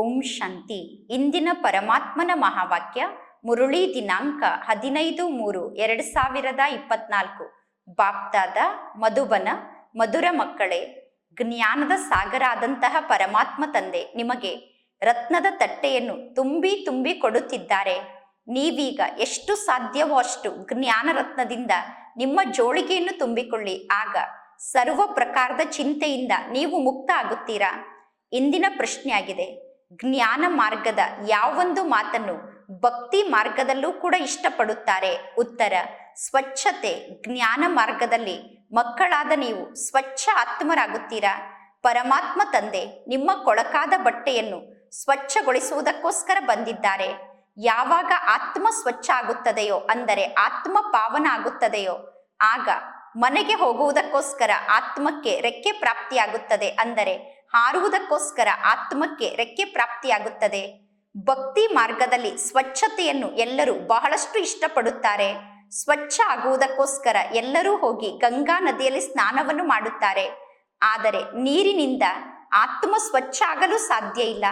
ಓಂ ಶಾಂತಿ. ಇಂದಿನ ಪರಮಾತ್ಮನ ಮಹಾವಾಕ್ಯ, ಮುರುಳಿ ದಿನಾಂಕ ಹದಿನೈದು ಮೂರು ಎರಡು ಸಾವಿರದ ಇಪ್ಪತ್ನಾಲ್ಕು. ಬಾಪ್ತಾದ, ಮಧುಬನ, ಮಧುರ ಮಕ್ಕಳೇ, ಜ್ಞಾನದ ಸಾಗರ ಆದಂತಹ ಪರಮಾತ್ಮ ತಂದೆ ನಿಮಗೆ ರತ್ನದ ತಟ್ಟೆಯನ್ನು ತುಂಬಿ ತುಂಬಿ ಕೊಡುತ್ತಿದ್ದಾರೆ. ನೀವೀಗ ಎಷ್ಟು ಸಾಧ್ಯವೋ ಅಷ್ಟು ಜ್ಞಾನ ರತ್ನದಿಂದ ನಿಮ್ಮ ಜೋಳಿಗೆಯನ್ನು ತುಂಬಿಕೊಳ್ಳಿ. ಆಗ ಸರ್ವ ಪ್ರಕಾರದ ಚಿಂತೆಯಿಂದ ನೀವು ಮುಕ್ತ ಆಗುತ್ತೀರಾ? ಇಂದಿನ ಪ್ರಶ್ನೆಯಾಗಿದೆ. ಜ್ಞಾನ ಮಾರ್ಗದ ಯಾವೊಂದು ಮಾತನ್ನು ಭಕ್ತಿ ಮಾರ್ಗದಲ್ಲೂ ಕೂಡ ಇಷ್ಟಪಡುತ್ತಾರೆ. ಉತ್ತರ, ಸ್ವಚ್ಛತೆ ಜ್ಞಾನ ಮಾರ್ಗದಲ್ಲಿ ಮಕ್ಕಳಾದ ನೀವು ಸ್ವಚ್ಛ ಆತ್ಮರಾಗುತ್ತೀರಾ? ಪರಮಾತ್ಮ ತಂದೆ ನಿಮ್ಮ ಕೊಳಕಾದ ಬಟ್ಟೆಯನ್ನು ಸ್ವಚ್ಛಗೊಳಿಸುವುದಕ್ಕೋಸ್ಕರ ಬಂದಿದ್ದಾರೆ. ಯಾವಾಗ ಆತ್ಮ ಸ್ವಚ್ಛ ಆಗುತ್ತದೆಯೋ, ಅಂದರೆ ಆತ್ಮ ಪಾವನ ಆಗುತ್ತದೆಯೋ, ಆಗ ಮನೆಗೆ ಹೋಗುವುದಕ್ಕೋಸ್ಕರ ಆತ್ಮಕ್ಕೆ ರೆಕ್ಕೆ ಪ್ರಾಪ್ತಿಯಾಗುತ್ತದೆ. ಅಂದರೆ ಹಾರುವುದಕ್ಕೋಸ್ಕರ ಆತ್ಮಕ್ಕೆ ರೆಕ್ಕೆ ಪ್ರಾಪ್ತಿಯಾಗುತ್ತದೆ. ಭಕ್ತಿ ಮಾರ್ಗದಲ್ಲಿ ಸ್ವಚ್ಛತೆಯನ್ನು ಎಲ್ಲರೂ ಬಹಳಷ್ಟು ಇಷ್ಟಪಡುತ್ತಾರೆ. ಸ್ವಚ್ಛ ಆಗುವುದಕ್ಕೋಸ್ಕರ ಎಲ್ಲರೂ ಹೋಗಿ ಗಂಗಾ ನದಿಯಲ್ಲಿ ಸ್ನಾನವನ್ನು ಮಾಡುತ್ತಾರೆ. ಆದರೆ ನೀರಿನಿಂದ ಆತ್ಮ ಸ್ವಚ್ಛ ಆಗಲು ಸಾಧ್ಯ ಇಲ್ಲ.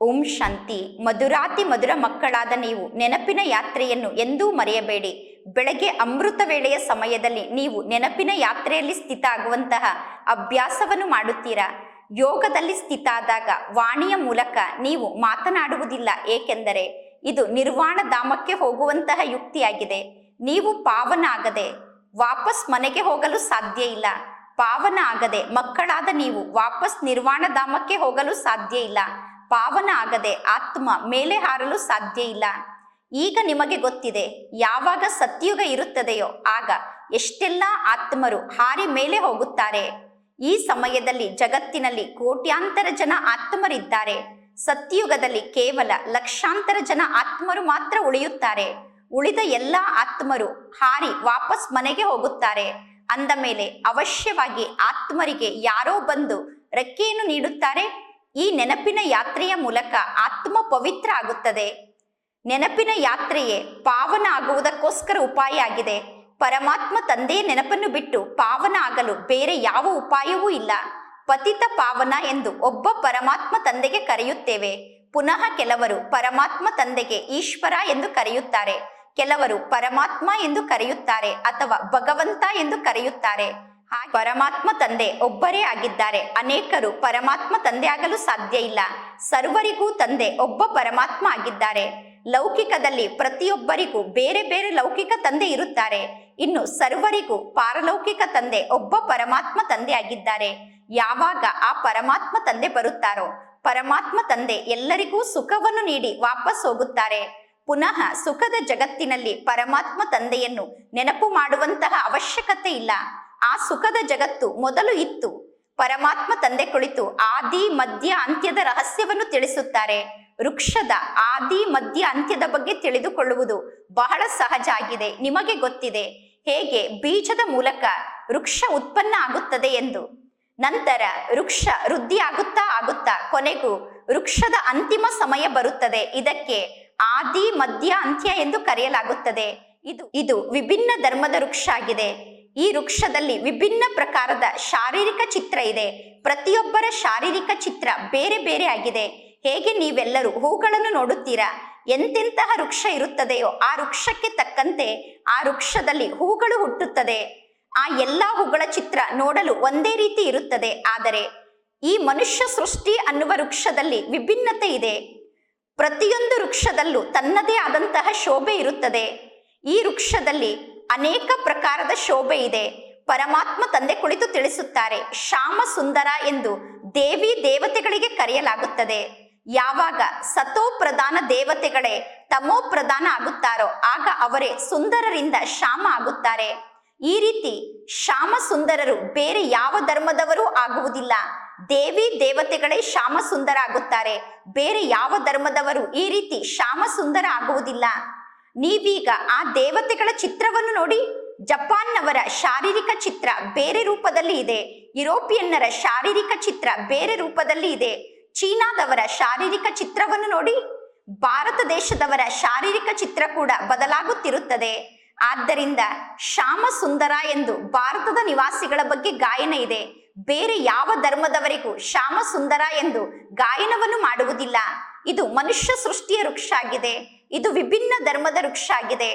ಓಂ ಶಾಂತಿ. ಮಧುರಾತಿ ಮಧುರ ಮಕ್ಕಳಾದ ನೀವು ನೆನಪಿನ ಯಾತ್ರೆಯನ್ನು ಎಂದೂ ಮರೆಯಬೇಡಿ. ಬೆಳಗ್ಗೆ ಅಮೃತ ವೇಳೆಯ ಸಮಯದಲ್ಲಿ ನೀವು ನೆನಪಿನ ಯಾತ್ರೆಯಲ್ಲಿ ಸ್ಥಿತ ಆಗುವಂತಹ ಅಭ್ಯಾಸವನ್ನು ಮಾಡುತ್ತೀರಾ? ಯೋಗದಲ್ಲಿ ಸ್ಥಿತಾದಾಗ ವಾಣಿಯ ಮೂಲಕ ನೀವು ಮಾತನಾಡುವುದಿಲ್ಲ, ಏಕೆಂದರೆ ಇದು ನಿರ್ವಾಣ ಧಾಮಕ್ಕೆ ಹೋಗುವಂತಹ ಯುಕ್ತಿಯಾಗಿದೆ. ನೀವು ಪಾವನ ಆಗದೆ ವಾಪಸ್ ಮನೆಗೆ ಹೋಗಲು ಸಾಧ್ಯ ಇಲ್ಲ. ಪಾವನ ಆಗದೆ ಮಕ್ಕಳಾದ ನೀವು ವಾಪಸ್ ನಿರ್ವಾಣ ಧಾಮಕ್ಕೆ ಹೋಗಲು ಸಾಧ್ಯ ಇಲ್ಲ. ಪಾವನ ಆಗದೆ ಆತ್ಮ ಮೇಲೆ ಹಾರಲು ಸಾಧ್ಯ ಇಲ್ಲ. ಈಗ ನಿಮಗೆ ಗೊತ್ತಿದೆ, ಯಾವಾಗ ಸತ್ಯುಗ ಇರುತ್ತದೆಯೋ ಆಗ ಎಷ್ಟೆಲ್ಲ ಆತ್ಮರು ಹಾರಿ ಮೇಲೆ ಹೋಗುತ್ತಾರೆ. ಈ ಸಮಯದಲ್ಲಿ ಜಗತ್ತಿನಲ್ಲಿ ಕೋಟ್ಯಾಂತರ ಜನ ಆತ್ಮರಿದ್ದಾರೆ. ಸತ್ಯುಗದಲ್ಲಿ ಕೇವಲ ಲಕ್ಷಾಂತರ ಜನ ಆತ್ಮರು ಮಾತ್ರ ಉಳಿಯುತ್ತಾರೆ. ಉಳಿದ ಎಲ್ಲ ಆತ್ಮರು ಹಾರಿ ವಾಪಸ್ ಮನೆಗೆ ಹೋಗುತ್ತಾರೆ. ಅಂದ ಮೇಲೆ ಅವಶ್ಯವಾಗಿ ಆತ್ಮರಿಗೆ ಯಾರೋ ಬಂದು ರೆಕ್ಕೆಯನ್ನು ನೀಡುತ್ತಾರೆ. ಈ ನೆನಪಿನ ಯಾತ್ರೆಯ ಮೂಲಕ ಆತ್ಮ ಪವಿತ್ರ ಆಗುತ್ತದೆ. ನೆನಪಿನ ಯಾತ್ರೆಯೇ ಪಾವನ ಆಗುವುದಕ್ಕೋಸ್ಕರ ಉಪಾಯ ಆಗಿದೆ. ಪರಮಾತ್ಮ ತಂದೆ ನೆನಪನ್ನು ಬಿಟ್ಟು ಪಾವನ ಆಗಲು ಬೇರೆ ಯಾವ ಉಪಾಯವೂ ಇಲ್ಲ. ಪತಿತ ಪಾವನ ಎಂದು ಒಬ್ಬ ಪರಮಾತ್ಮ ತಂದೆಗೆ ಕರೆಯುತ್ತೇವೆ. ಪುನಃ ಕೆಲವರು ಪರಮಾತ್ಮ ತಂದೆಗೆ ಈಶ್ವರ ಎಂದು ಕರೆಯುತ್ತಾರೆ. ಕೆಲವರು ಪರಮಾತ್ಮ ಎಂದು ಕರೆಯುತ್ತಾರೆ ಅಥವಾ ಭಗವಂತ ಎಂದು ಕರೆಯುತ್ತಾರೆ. ಪರಮಾತ್ಮ ತಂದೆ ಒಬ್ಬರೇ ಆಗಿದ್ದಾರೆ. ಅನೇಕರು ಪರಮಾತ್ಮ ತಂದೆ ಆಗಲು ಸಾಧ್ಯ ಇಲ್ಲ. ಸರ್ವರಿಗೂ ತಂದೆ ಒಬ್ಬ ಪರಮಾತ್ಮ ಆಗಿದ್ದಾರೆ. ಲೌಕಿಕದಲ್ಲಿ ಪ್ರತಿಯೊಬ್ಬರಿಗೂ ಬೇರೆ ಬೇರೆ ಲೌಕಿಕ ತಂದೆ ಇರುತ್ತಾರೆ. ಇನ್ನು ಸರ್ವರಿಗೂ ಪಾರಲೌಕಿಕ ತಂದೆ ಒಬ್ಬ ಪರಮಾತ್ಮ ತಂದೆ ಆಗಿದ್ದಾರೆ ಯಾವಾಗ ಆ ಪರಮಾತ್ಮ ತಂದೆ ಬರುತ್ತಾರೋ, ಪರಮಾತ್ಮ ತಂದೆ ಎಲ್ಲರಿಗೂ ಸುಖವನ್ನು ನೀಡಿ ವಾಪಸ್ ಹೋಗುತ್ತಾರೆ. ಪುನಃ ಸುಖದ ಜಗತ್ತಿನಲ್ಲಿ ಪರಮಾತ್ಮ ತಂದೆಯನ್ನು ನೆನಪು ಮಾಡುವಂತಹ ಅವಶ್ಯಕತೆ ಇಲ್ಲ. ಆ ಸುಖದ ಜಗತ್ತು ಮೊದಲು ಇತ್ತು. ಪರಮಾತ್ಮ ತಂದೆ ಕುಳಿತು ಆದಿ, ಮಧ್ಯ, ಅಂತ್ಯದ ರಹಸ್ಯವನ್ನು ತಿಳಿಸುತ್ತಾರೆ. ವೃಕ್ಷದ ಆದಿ, ಮಧ್ಯ, ಅಂತ್ಯದ ಬಗ್ಗೆ ತಿಳಿದುಕೊಳ್ಳುವುದು ಬಹಳ ಸಹಜ ಆಗಿದೆ. ನಿಮಗೆ ಗೊತ್ತಿದೆ. ಹೇಗೆ? ಬೀಜದ ಮೂಲಕ ವೃಕ್ಷ ಉತ್ಪನ್ನ ಆಗುತ್ತದೆ ಎಂದು. ನಂತರ ವೃಕ್ಷ ವೃದ್ಧಿ ಆಗುತ್ತಾ ಆಗುತ್ತಾ ಕೊನೆಗೂ ವೃಕ್ಷದ ಅಂತಿಮ ಸಮಯ ಬರುತ್ತದೆ. ಇದಕ್ಕೆ ಆದಿ, ಮಧ್ಯ, ಅಂತ್ಯ ಎಂದು ಕರೆಯಲಾಗುತ್ತದೆ. ಇದು ಇದು ವಿಭಿನ್ನ ಧರ್ಮದ ವೃಕ್ಷ ಆಗಿದೆ. ಈ ವೃಕ್ಷದಲ್ಲಿ ವಿಭಿನ್ನ ಪ್ರಕಾರದ ಶಾರೀರಿಕ ಚಿತ್ರ ಇದೆ. ಪ್ರತಿಯೊಬ್ಬರ ಶಾರೀರಿಕ ಚಿತ್ರ ಬೇರೆ ಬೇರೆ ಆಗಿದೆ. ಹೇಗೆ ನೀವೆಲ್ಲರೂ ಹೂಗಳನ್ನು ನೋಡುತ್ತೀರಾ? ಎಂತೆಂತಹ ವೃಕ್ಷ ಇರುತ್ತದೆಯೋ ಆ ವೃಕ್ಷಕ್ಕೆ ತಕ್ಕಂತೆ ಆ ವೃಕ್ಷದಲ್ಲಿ ಹೂಗಳು ಹುಟ್ಟುತ್ತದೆ. ಆ ಎಲ್ಲ ಹೂಗಳ ಚಿತ್ರ ನೋಡಲು ಒಂದೇ ರೀತಿ ಇರುತ್ತದೆ. ಆದರೆ ಈ ಮನುಷ್ಯ ಸೃಷ್ಟಿ ಅನ್ನುವ ವೃಕ್ಷದಲ್ಲಿ ವಿಭಿನ್ನತೆ ಇದೆ. ಪ್ರತಿಯೊಂದು ವೃಕ್ಷದಲ್ಲೂ ತನ್ನದೇ ಆದಂತಹ ಶೋಭೆ ಇರುತ್ತದೆ. ಈ ವೃಕ್ಷದಲ್ಲಿ ಅನೇಕ ಪ್ರಕಾರದ ಶೋಭೆ ಇದೆ. ಪರಮಾತ್ಮ ತಂದೆ ಕುಳಿತು ತಿಳಿಸುತ್ತಾರೆ ಶ್ಯಾಮ ಸುಂದರ ಎಂದು ದೇವಿ ದೇವತೆಗಳಿಗೆ ಕರೆಯಲಾಗುತ್ತದೆ. ಯಾವಾಗ ಸತೋ ಪ್ರಧಾನ ದೇವತೆಗಳೇ ತಮೋ ಪ್ರಧಾನ ಆಗುತ್ತಾರೋ ಆಗ ಅವರೇ ಸುಂದರರಿಂದ ಶ್ಯಾಮ ಆಗುತ್ತಾರೆ. ಈ ರೀತಿ ಶ್ಯಾಮ ಸುಂದರರು ಬೇರೆ ಯಾವ ಧರ್ಮದವರೂ ಆಗುವುದಿಲ್ಲ. ದೇವಿ ದೇವತೆಗಳೇ ಶ್ಯಾಮ ಸುಂದರ ಆಗುತ್ತಾರೆ ಬೇರೆ ಯಾವ ಧರ್ಮದವರು ಈ ರೀತಿ ಶ್ಯಾಮ ಸುಂದರ ಆಗುವುದಿಲ್ಲ. ನೀವೀಗ ಆ ದೇವತೆಗಳ ಚಿತ್ರವನ್ನು ನೋಡಿ. ಜಪಾನ್ನವರ ಶಾರೀರಿಕ ಚಿತ್ರ ಬೇರೆ ರೂಪದಲ್ಲಿ ಇದೆ. ಯುರೋಪಿಯನ್ನರ ಶಾರೀರಿಕ ಚಿತ್ರ ಬೇರೆ ರೂಪದಲ್ಲಿ ಇದೆ. ಚೀನಾದವರ ಶಾರೀರಿಕ ಚಿತ್ರವನ್ನು ನೋಡಿ, ಭಾರತ ದೇಶದವರ ಶಾರೀರಿಕ ಚಿತ್ರ ಕೂಡ ಬದಲಾಗುತ್ತಿರುತ್ತದೆ. ಆದ್ದರಿಂದ ಶ್ಯಾಮ ಸುಂದರ ಎಂದು ಭಾರತದ ನಿವಾಸಿಗಳ ಬಗ್ಗೆ ಗಾಯನ ಇದೆ. ಬೇರೆ ಯಾವ ಧರ್ಮದವರಿಗೂ ಶ್ಯಾಮ ಸುಂದರ ಎಂದು ಗಾಯನವನ್ನು ಮಾಡುವುದಿಲ್ಲ. ಇದು ಮನುಷ್ಯ ಸೃಷ್ಟಿಯ ವೃಕ್ಷ ಆಗಿದೆ ಇದು ವಿಭಿನ್ನ ಧರ್ಮದ ವೃಕ್ಷ ಆಗಿದೆ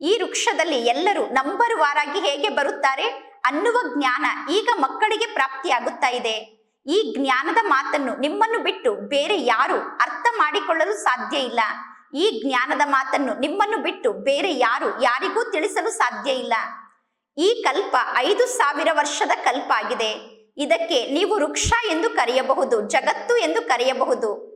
ಈ ವೃಕ್ಷದಲ್ಲಿ ಎಲ್ಲರೂ ನಂಬರ್ ವಾರಾಗಿ ಹೇಗೆ ಬರುತ್ತಾರೆ ಅನ್ನುವ ಜ್ಞಾನ ಈಗ ಮಕ್ಕಳಿಗೆ ಪ್ರಾಪ್ತಿಯಾಗುತ್ತಾ ಇದೆ. ಈ ಜ್ಞಾನದ ಮಾತನ್ನು ನಿಮ್ಮನ್ನು ಬಿಟ್ಟು ಬೇರೆ ಯಾರು ಅರ್ಥ ಮಾಡಿಕೊಳ್ಳಲು ಸಾಧ್ಯ ಇಲ್ಲ. ಈ ಜ್ಞಾನದ ಮಾತನ್ನು ನಿಮ್ಮನ್ನು ಬಿಟ್ಟು ಬೇರೆ ಯಾರು ಯಾರಿಗೂ ತಿಳಿಸಲು ಸಾಧ್ಯ ಇಲ್ಲ. ಈ ಕಲ್ಪ ಐದು ಸಾವಿರ ವರ್ಷದ ಕಲ್ಪ ಆಗಿದೆ ಇದಕ್ಕೆ ನೀವು ವೃಕ್ಷ ಎಂದು ಕರೆಯಬಹುದು, ಜಗತ್ತು ಎಂದು ಕರೆಯಬಹುದು.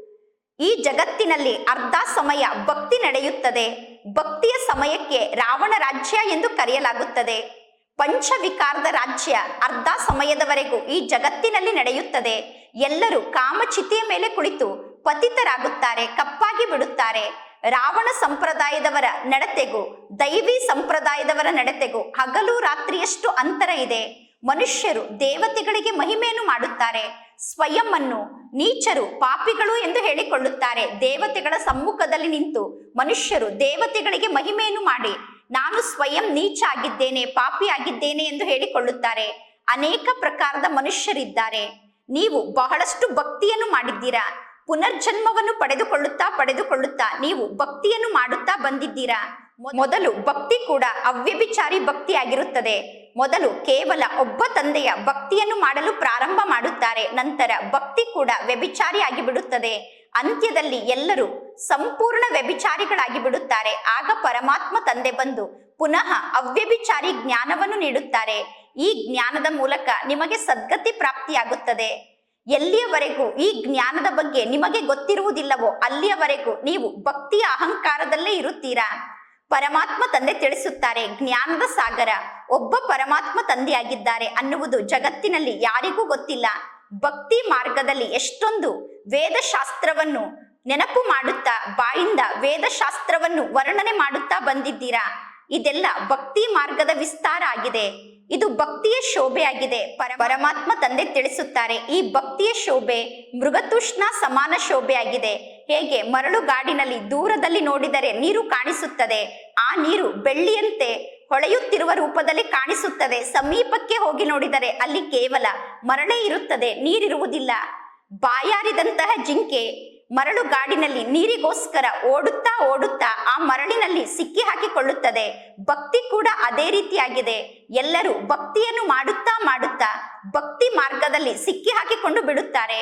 ಈ ಜಗತ್ತಿನಲ್ಲಿ ಅರ್ಧ ಸಮಯ ಭಕ್ತಿ ನಡೆಯುತ್ತದೆ. ಭಕ್ತಿಯ ಸಮಯಕ್ಕೆ ರಾವಣ ರಾಜ್ಯ ಎಂದು ಕರೆಯಲಾಗುತ್ತದೆ. ಪಂಚವಿಕಾರದ ರಾಜ್ಯ ಅರ್ಧ ಸಮಯದವರೆಗೂ ಈ ಜಗತ್ತಿನಲ್ಲಿ ನಡೆಯುತ್ತದೆ. ಎಲ್ಲರೂ ಕಾಮಚಿತಿಯ ಮೇಲೆ ಕುಳಿತು ಪತಿತರಾಗುತ್ತಾರೆ, ಕಪ್ಪಾಗಿ ಬಿಡುತ್ತಾರೆ. ರಾವಣ ಸಂಪ್ರದಾಯದವರ ನಡತೆಗೂ, ದೈವಿ ಸಂಪ್ರದಾಯದವರ ನಡತೆಗೂ ಹಗಲು ರಾತ್ರಿಯಷ್ಟು ಅಂತರ ಇದೆ. ಮನುಷ್ಯರು ದೇವತೆಗಳಿಗೆ ಮಹಿಮೆಯನ್ನು ಮಾಡುತ್ತಾರೆ. ಸ್ವಯಂ ಅನ್ನು ನೀಚರು ಪಾಪಿಗಳು ಎಂದು ಹೇಳಿಕೊಳ್ಳುತ್ತಾರೆ. ದೇವತೆಗಳ ಸಮ್ಮುಖದಲ್ಲಿ ನಿಂತು ಮನುಷ್ಯರು ದೇವತೆಗಳಿಗೆ ಮಹಿಮೆಯನ್ನು ಮಾಡಿ ನಾನು ಸ್ವಯಂ ನೀಚ ಆಗಿದ್ದೇನೆ ಪಾಪಿ ಆಗಿದ್ದೇನೆ ಎಂದು ಹೇಳಿಕೊಳ್ಳುತ್ತಾರೆ. ಅನೇಕ ಪ್ರಕಾರದ ಮನುಷ್ಯರಿದ್ದಾರೆ. ನೀವು ಬಹಳಷ್ಟು ಭಕ್ತಿಯನ್ನು ಮಾಡಿದ್ದೀರಾ. ಪುನರ್ಜನ್ಮವನ್ನು ಪಡೆದುಕೊಳ್ಳುತ್ತಾ ಪಡೆದುಕೊಳ್ಳುತ್ತಾ ನೀವು ಭಕ್ತಿಯನ್ನು ಮಾಡುತ್ತಾ ಬಂದಿದ್ದೀರಾ. ಮೊದಲು ಭಕ್ತಿ ಕೂಡ ಅವ್ಯಭಿಚಾರಿ ಭಕ್ತಿ ಆಗಿರುತ್ತದೆ ಮೊದಲು ಕೇವಲ ಒಬ್ಬ ತಂದೆಯ ಭಕ್ತಿಯನ್ನು ಮಾಡಲು ಪ್ರಾರಂಭ ಮಾಡುತ್ತಾರೆ. ನಂತರ ಭಕ್ತಿ ಕೂಡ ವ್ಯಭಿಚಾರಿ ಆಗಿ ಬಿಡುತ್ತದೆ ಅಂತ್ಯದಲ್ಲಿ ಎಲ್ಲರೂ ಸಂಪೂರ್ಣ ವ್ಯಭಿಚಾರಿಗಳಾಗಿ ಬಿಡುತ್ತಾರೆ. ಆಗ ಪರಮಾತ್ಮ ತಂದೆ ಬಂದು ಪುನಃ ಅವ್ಯಭಿಚಾರಿ ಜ್ಞಾನವನ್ನು ನೀಡುತ್ತಾರೆ. ಈ ಜ್ಞಾನದ ಮೂಲಕ ನಿಮಗೆ ಸದ್ಗತಿ ಪ್ರಾಪ್ತಿಯಾಗುತ್ತದೆ. ಎಲ್ಲಿಯವರೆಗೂ ಈ ಜ್ಞಾನದ ಬಗ್ಗೆ ನಿಮಗೆ ಗೊತ್ತಿರುವುದಿಲ್ಲವೋ ಅಲ್ಲಿಯವರೆಗೂ ನೀವು ಭಕ್ತಿಯ ಅಹಂಕಾರದಲ್ಲೇ ಇರುತ್ತೀರಾ? ಪರಮಾತ್ಮ ತಂದೆ ತಿಳಿಸುತ್ತಾರೆ, ಜ್ಞಾನದ ಸಾಗರ, ಒಬ್ಬ ಪರಮಾತ್ಮ ತಂದೆಯಾಗಿದ್ದಾರೆ ಅನ್ನುವುದು ಜಗತ್ತಿನಲ್ಲಿ ಯಾರಿಗೂ ಗೊತ್ತಿಲ್ಲ. ಭಕ್ತಿ ಮಾರ್ಗದಲ್ಲಿ ಎಷ್ಟೊಂದು ವೇದಶಾಸ್ತ್ರವನ್ನು ನೆನಪು ಮಾಡುತ್ತಾ, ಬಾಯಿಂದ ವೇದಶಾಸ್ತ್ರವನ್ನು ವರ್ಣನೆ ಮಾಡುತ್ತಾ ಬಂದಿದ್ದೀರಾ? ಇದೆಲ್ಲ ಭಕ್ತಿ ಮಾರ್ಗದ ವಿಸ್ತಾರ ಆಗಿದೆ. ಇದು ಭಕ್ತಿಯ ಶೋಭೆ ಆಗಿದೆ. ಪರ ಪರಮಾತ್ಮ ತಂದೆ ತಿಳಿಸುತ್ತಾರೆ, ಈ ಭಕ್ತಿಯ ಶೋಭೆ ಮೃಗತುಷ್ಣ ಸಮಾನ ಶೋಭೆಯಾಗಿದೆ ಹೇಗೆ ಹೇಗೆ ಮರಳುಗಾಡಿನಲ್ಲಿ ದೂರದಲ್ಲಿ ನೋಡಿದರೆ ನೀರು ಕಾಣಿಸುತ್ತದೆ, ಆ ನೀರು ಬೆಳ್ಳಿಯಂತೆ ಹೊಳೆಯುತ್ತಿರುವ ರೂಪದಲ್ಲಿ ಕಾಣಿಸುತ್ತದೆ. ಸಮೀಪಕ್ಕೆ ಹೋಗಿ ನೋಡಿದರೆ ಅಲ್ಲಿ ಕೇವಲ ಮರಳೇ ಇರುತ್ತದೆ, ನೀರಿರುವುದಿಲ್ಲ. ಬಾಯಾರಿದಂತಹ ಜಿಂಕೆ ಮರಳು ಗಾಡಿನಲ್ಲಿ ನೀರಿಗೋಸ್ಕರ ಓಡುತ್ತಾ ಓಡುತ್ತಾ ಆ ಮರಳಿನಲ್ಲಿ ಸಿಕ್ಕಿ ಹಾಕಿಕೊಳ್ಳುತ್ತದೆ. ಭಕ್ತಿ ಕೂಡ ಅದೇ ರೀತಿಯಾಗಿದೆ. ಎಲ್ಲರೂ ಭಕ್ತಿಯನ್ನು ಮಾಡುತ್ತಾ ಮಾಡುತ್ತಾ ಭಕ್ತಿ ಮಾರ್ಗದಲ್ಲಿ ಸಿಕ್ಕಿ ಹಾಕಿಕೊಂಡು ಬಿಡುತ್ತಾರೆ.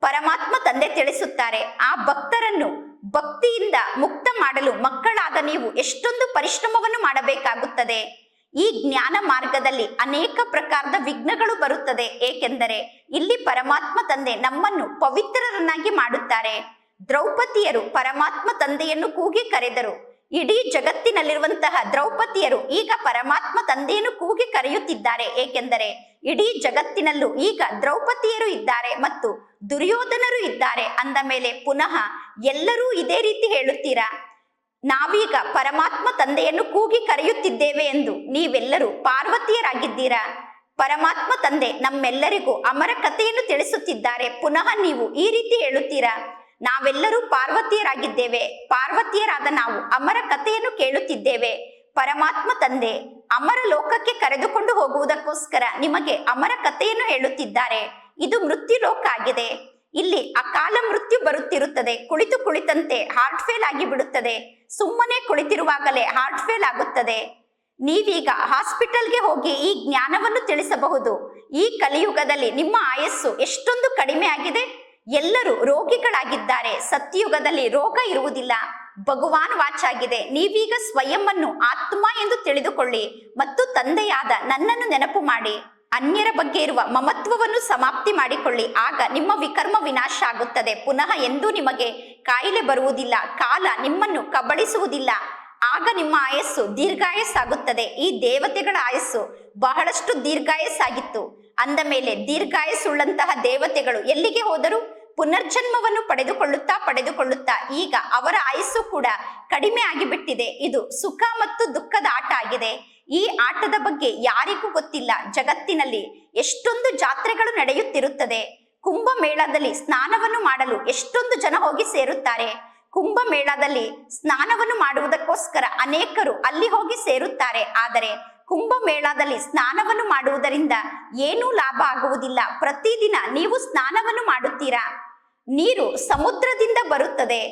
ಪರಮಾತ್ಮ ತಂದೆ ತಿಳಿಸುತ್ತಾರೆ. ಆ ಭಕ್ತರನ್ನು ಭಕ್ತಿಯಿಂದ ಮುಕ್ತ ಮಾಡಲು ಮಕ್ಕಳಾದ ನೀವು ಎಷ್ಟೊಂದು ಪರಿಶ್ರಮವನ್ನು ಮಾಡಬೇಕಾಗುತ್ತದೆ. ಈ ಜ್ಞಾನ ಮಾರ್ಗದಲ್ಲಿ ಅನೇಕ ಪ್ರಕಾರದ ವಿಘ್ನಗಳು ಬರುತ್ತದೆ. ಏಕೆಂದರೆ ಇಲ್ಲಿ ಪರಮಾತ್ಮ ತಂದೆ ನಮ್ಮನ್ನು ಪವಿತ್ರರನ್ನಾಗಿ ಮಾಡುತ್ತಾರೆ. ದ್ರೌಪದಿಯರು ಪರಮಾತ್ಮ ತಂದೆಯನ್ನು ಕೂಗಿ ಕರೆದರು. ಇಡೀ ಜಗತ್ತಿನಲ್ಲಿರುವಂತಹ ದ್ರೌಪದಿಯರು ಈಗ ಪರಮಾತ್ಮ ತಂದೆಯನ್ನು ಕೂಗಿ ಕರೆಯುತ್ತಿದ್ದಾರೆ. ಏಕೆಂದರೆ ಇಡೀ ಜಗತ್ತಿನಲ್ಲೂ ಈಗ ದ್ರೌಪದಿಯರು ಇದ್ದಾರೆ ಮತ್ತು ದುರ್ಯೋಧನರು ಇದ್ದಾರೆ. ಅಂದ ಮೇಲೆ ಪುನಃ ಎಲ್ಲರೂ ಇದೇ ರೀತಿ ಹೇಳುತ್ತೀರಾ? ನಾವೀಗ ಪರಮಾತ್ಮ ತಂದೆಯನ್ನು ಕೂಗಿ ಕರೆಯುತ್ತಿದ್ದೇವೆ ಎಂದು ನೀವೆಲ್ಲರೂ ಪಾರ್ವತಿಯರಾಗಿದ್ದೀರಾ? ಪರಮಾತ್ಮ ತಂದೆ ನಮ್ಮೆಲ್ಲರಿಗೂ ಅಮರ ಕಥೆಯನ್ನು ತಿಳಿಸುತ್ತಿದ್ದಾರೆ. ಪುನಃ ನೀವು ಈ ರೀತಿ ಹೇಳುತ್ತೀರಾ? ನಾವೆಲ್ಲರೂ ಪಾರ್ವತಿಯರಾಗಿದ್ದೇವೆ. ಪಾರ್ವತಿಯರಾದ ನಾವು ಅಮರ ಕಥೆಯನ್ನು ಕೇಳುತ್ತಿದ್ದೇವೆ. ಪರಮಾತ್ಮ ತಂದೆ, ಅಮರ ಲೋಕಕ್ಕೆ ಕರೆದುಕೊಂಡು ಹೋಗುವುದಕ್ಕೋಸ್ಕರ ನಿಮಗೆ ಅಮರ ಕಥೆಯನ್ನು ಹೇಳುತ್ತಿದ್ದಾರೆ. ಇದು ಮೃತ್ಯು ಲೋಕ ಆಗಿದೆ. ಇಲ್ಲಿ ಅಕಾಲ ಮೃತ್ಯು ಬರುತ್ತಿರುತ್ತದೆ. ಕುಳಿತು ಕುಳಿತಂತೆ ಹಾರ್ಟ್ ಫೇಲ್ ಆಗಿ ಬಿಡುತ್ತದೆ. ಸುಮ್ಮನೆ ಕುಳಿತಿರುವಾಗಲೇ ಹಾರ್ಟ್ ಫೇಲ್ ಆಗುತ್ತದೆ. ನೀವೀಗ ಹಾಸ್ಪಿಟಲ್ಗೆ ಹೋಗಿ ಈ ಜ್ಞಾನವನ್ನು ತಿಳಿಸಬಹುದು. ಈ ಕಲಿಯುಗದಲ್ಲಿ ನಿಮ್ಮ ಆಯಸ್ಸು ಎಷ್ಟೊಂದು ಕಡಿಮೆ ಆಗಿದೆ? ಎಲ್ಲರೂ ರೋಗಿಗಳಾಗಿದ್ದಾರೆ. ಸತ್ಯಯುಗದಲ್ಲಿ ರೋಗ ಇರುವುದಿಲ್ಲ. ಭಗವಾನ್ ವಾಚಾಗಿದೆ ನೀವೀಗ ಸ್ವಯಂವನ್ನು ಆತ್ಮ ಎಂದು ತಿಳಿದುಕೊಳ್ಳಿ ಮತ್ತು ತಂದೆಯಾದ ನನ್ನನ್ನು ನೆನಪು ಮಾಡಿ. ಅನ್ಯರ ಬಗ್ಗೆ ಇರುವ ಮಮತ್ವವನ್ನು ಸಮಾಪ್ತಿ ಮಾಡಿಕೊಳ್ಳಿ. ಆಗ ನಿಮ್ಮ ವಿಕರ್ಮ ವಿನಾಶ ಆಗುತ್ತದೆ. ಪುನಃ ಎಂದೂ ನಿಮಗೆ ಕಾಯಿಲೆ ಬರುವುದಿಲ್ಲ. ಕಾಲ ನಿಮ್ಮನ್ನು ಕಬಳಿಸುವುದಿಲ್ಲ. ಆಗ ನಿಮ್ಮ ಆಯಸ್ಸು ದೀರ್ಘಾಯಸ್ಸಾಗುತ್ತದೆ ಈ ದೇವತೆಗಳ ಆಯಸ್ಸು ಬಹಳಷ್ಟು ದೀರ್ಘಾಯಸ್ಸಾಗಿತ್ತು. ಅಂದ ಮೇಲೆ ದೀರ್ಘಾಯಸ್ಸುಳ್ಳಂತಹ ದೇವತೆಗಳು ಎಲ್ಲಿಗೆ ಹೋದರು? ಪುನರ್ಜನ್ಮವನ್ನು ಪಡೆದುಕೊಳ್ಳುತ್ತಾ ಪಡೆದುಕೊಳ್ಳುತ್ತಾ ಈಗ ಅವರ ಆಯಸ್ಸು ಕೂಡ ಕಡಿಮೆ ಆಗಿಬಿಟ್ಟಿದೆ. ಇದು ಸುಖ ಮತ್ತು ದುಃಖದ ಆಟ ಆಗಿದೆ. ಈ ಆಟದ ಬಗ್ಗೆ ಯಾರಿಗೂ ಗೊತ್ತಿಲ್ಲ. ಜಗತ್ತಿನಲ್ಲಿ ಎಷ್ಟೊಂದು ಜಾತ್ರೆಗಳು ನಡೆಯುತ್ತಿರುತ್ತದೆ. ಕುಂಭಮೇಳದಲ್ಲಿ ಸ್ನಾನವನ್ನು ಮಾಡಲು ಎಷ್ಟೊಂದು ಜನ ಹೋಗಿ ಸೇರುತ್ತಾರೆ. ಕುಂಭಮೇಳದಲ್ಲಿ ಸ್ನಾನವನ್ನು ಮಾಡುವುದಕ್ಕೋಸ್ಕರ ಅನೇಕರು ಅಲ್ಲಿ ಹೋಗಿ ಸೇರುತ್ತಾರೆ. ಆದರೆ ಕುಂಭಮೇಳದಲ್ಲಿ ಸ್ನಾನವನ್ನು ಮಾಡುವುದರಿಂದ ಏನೂ ಲಾಭ ಆಗುವುದಿಲ್ಲ. ಪ್ರತಿದಿನ ನೀವು ಸ್ನಾನವನ್ನು ಮಾಡುತ್ತೀರಾ? ನೀರು ಸಮುದ್ರದಿಂದ ಬರುತ್ತದೆ.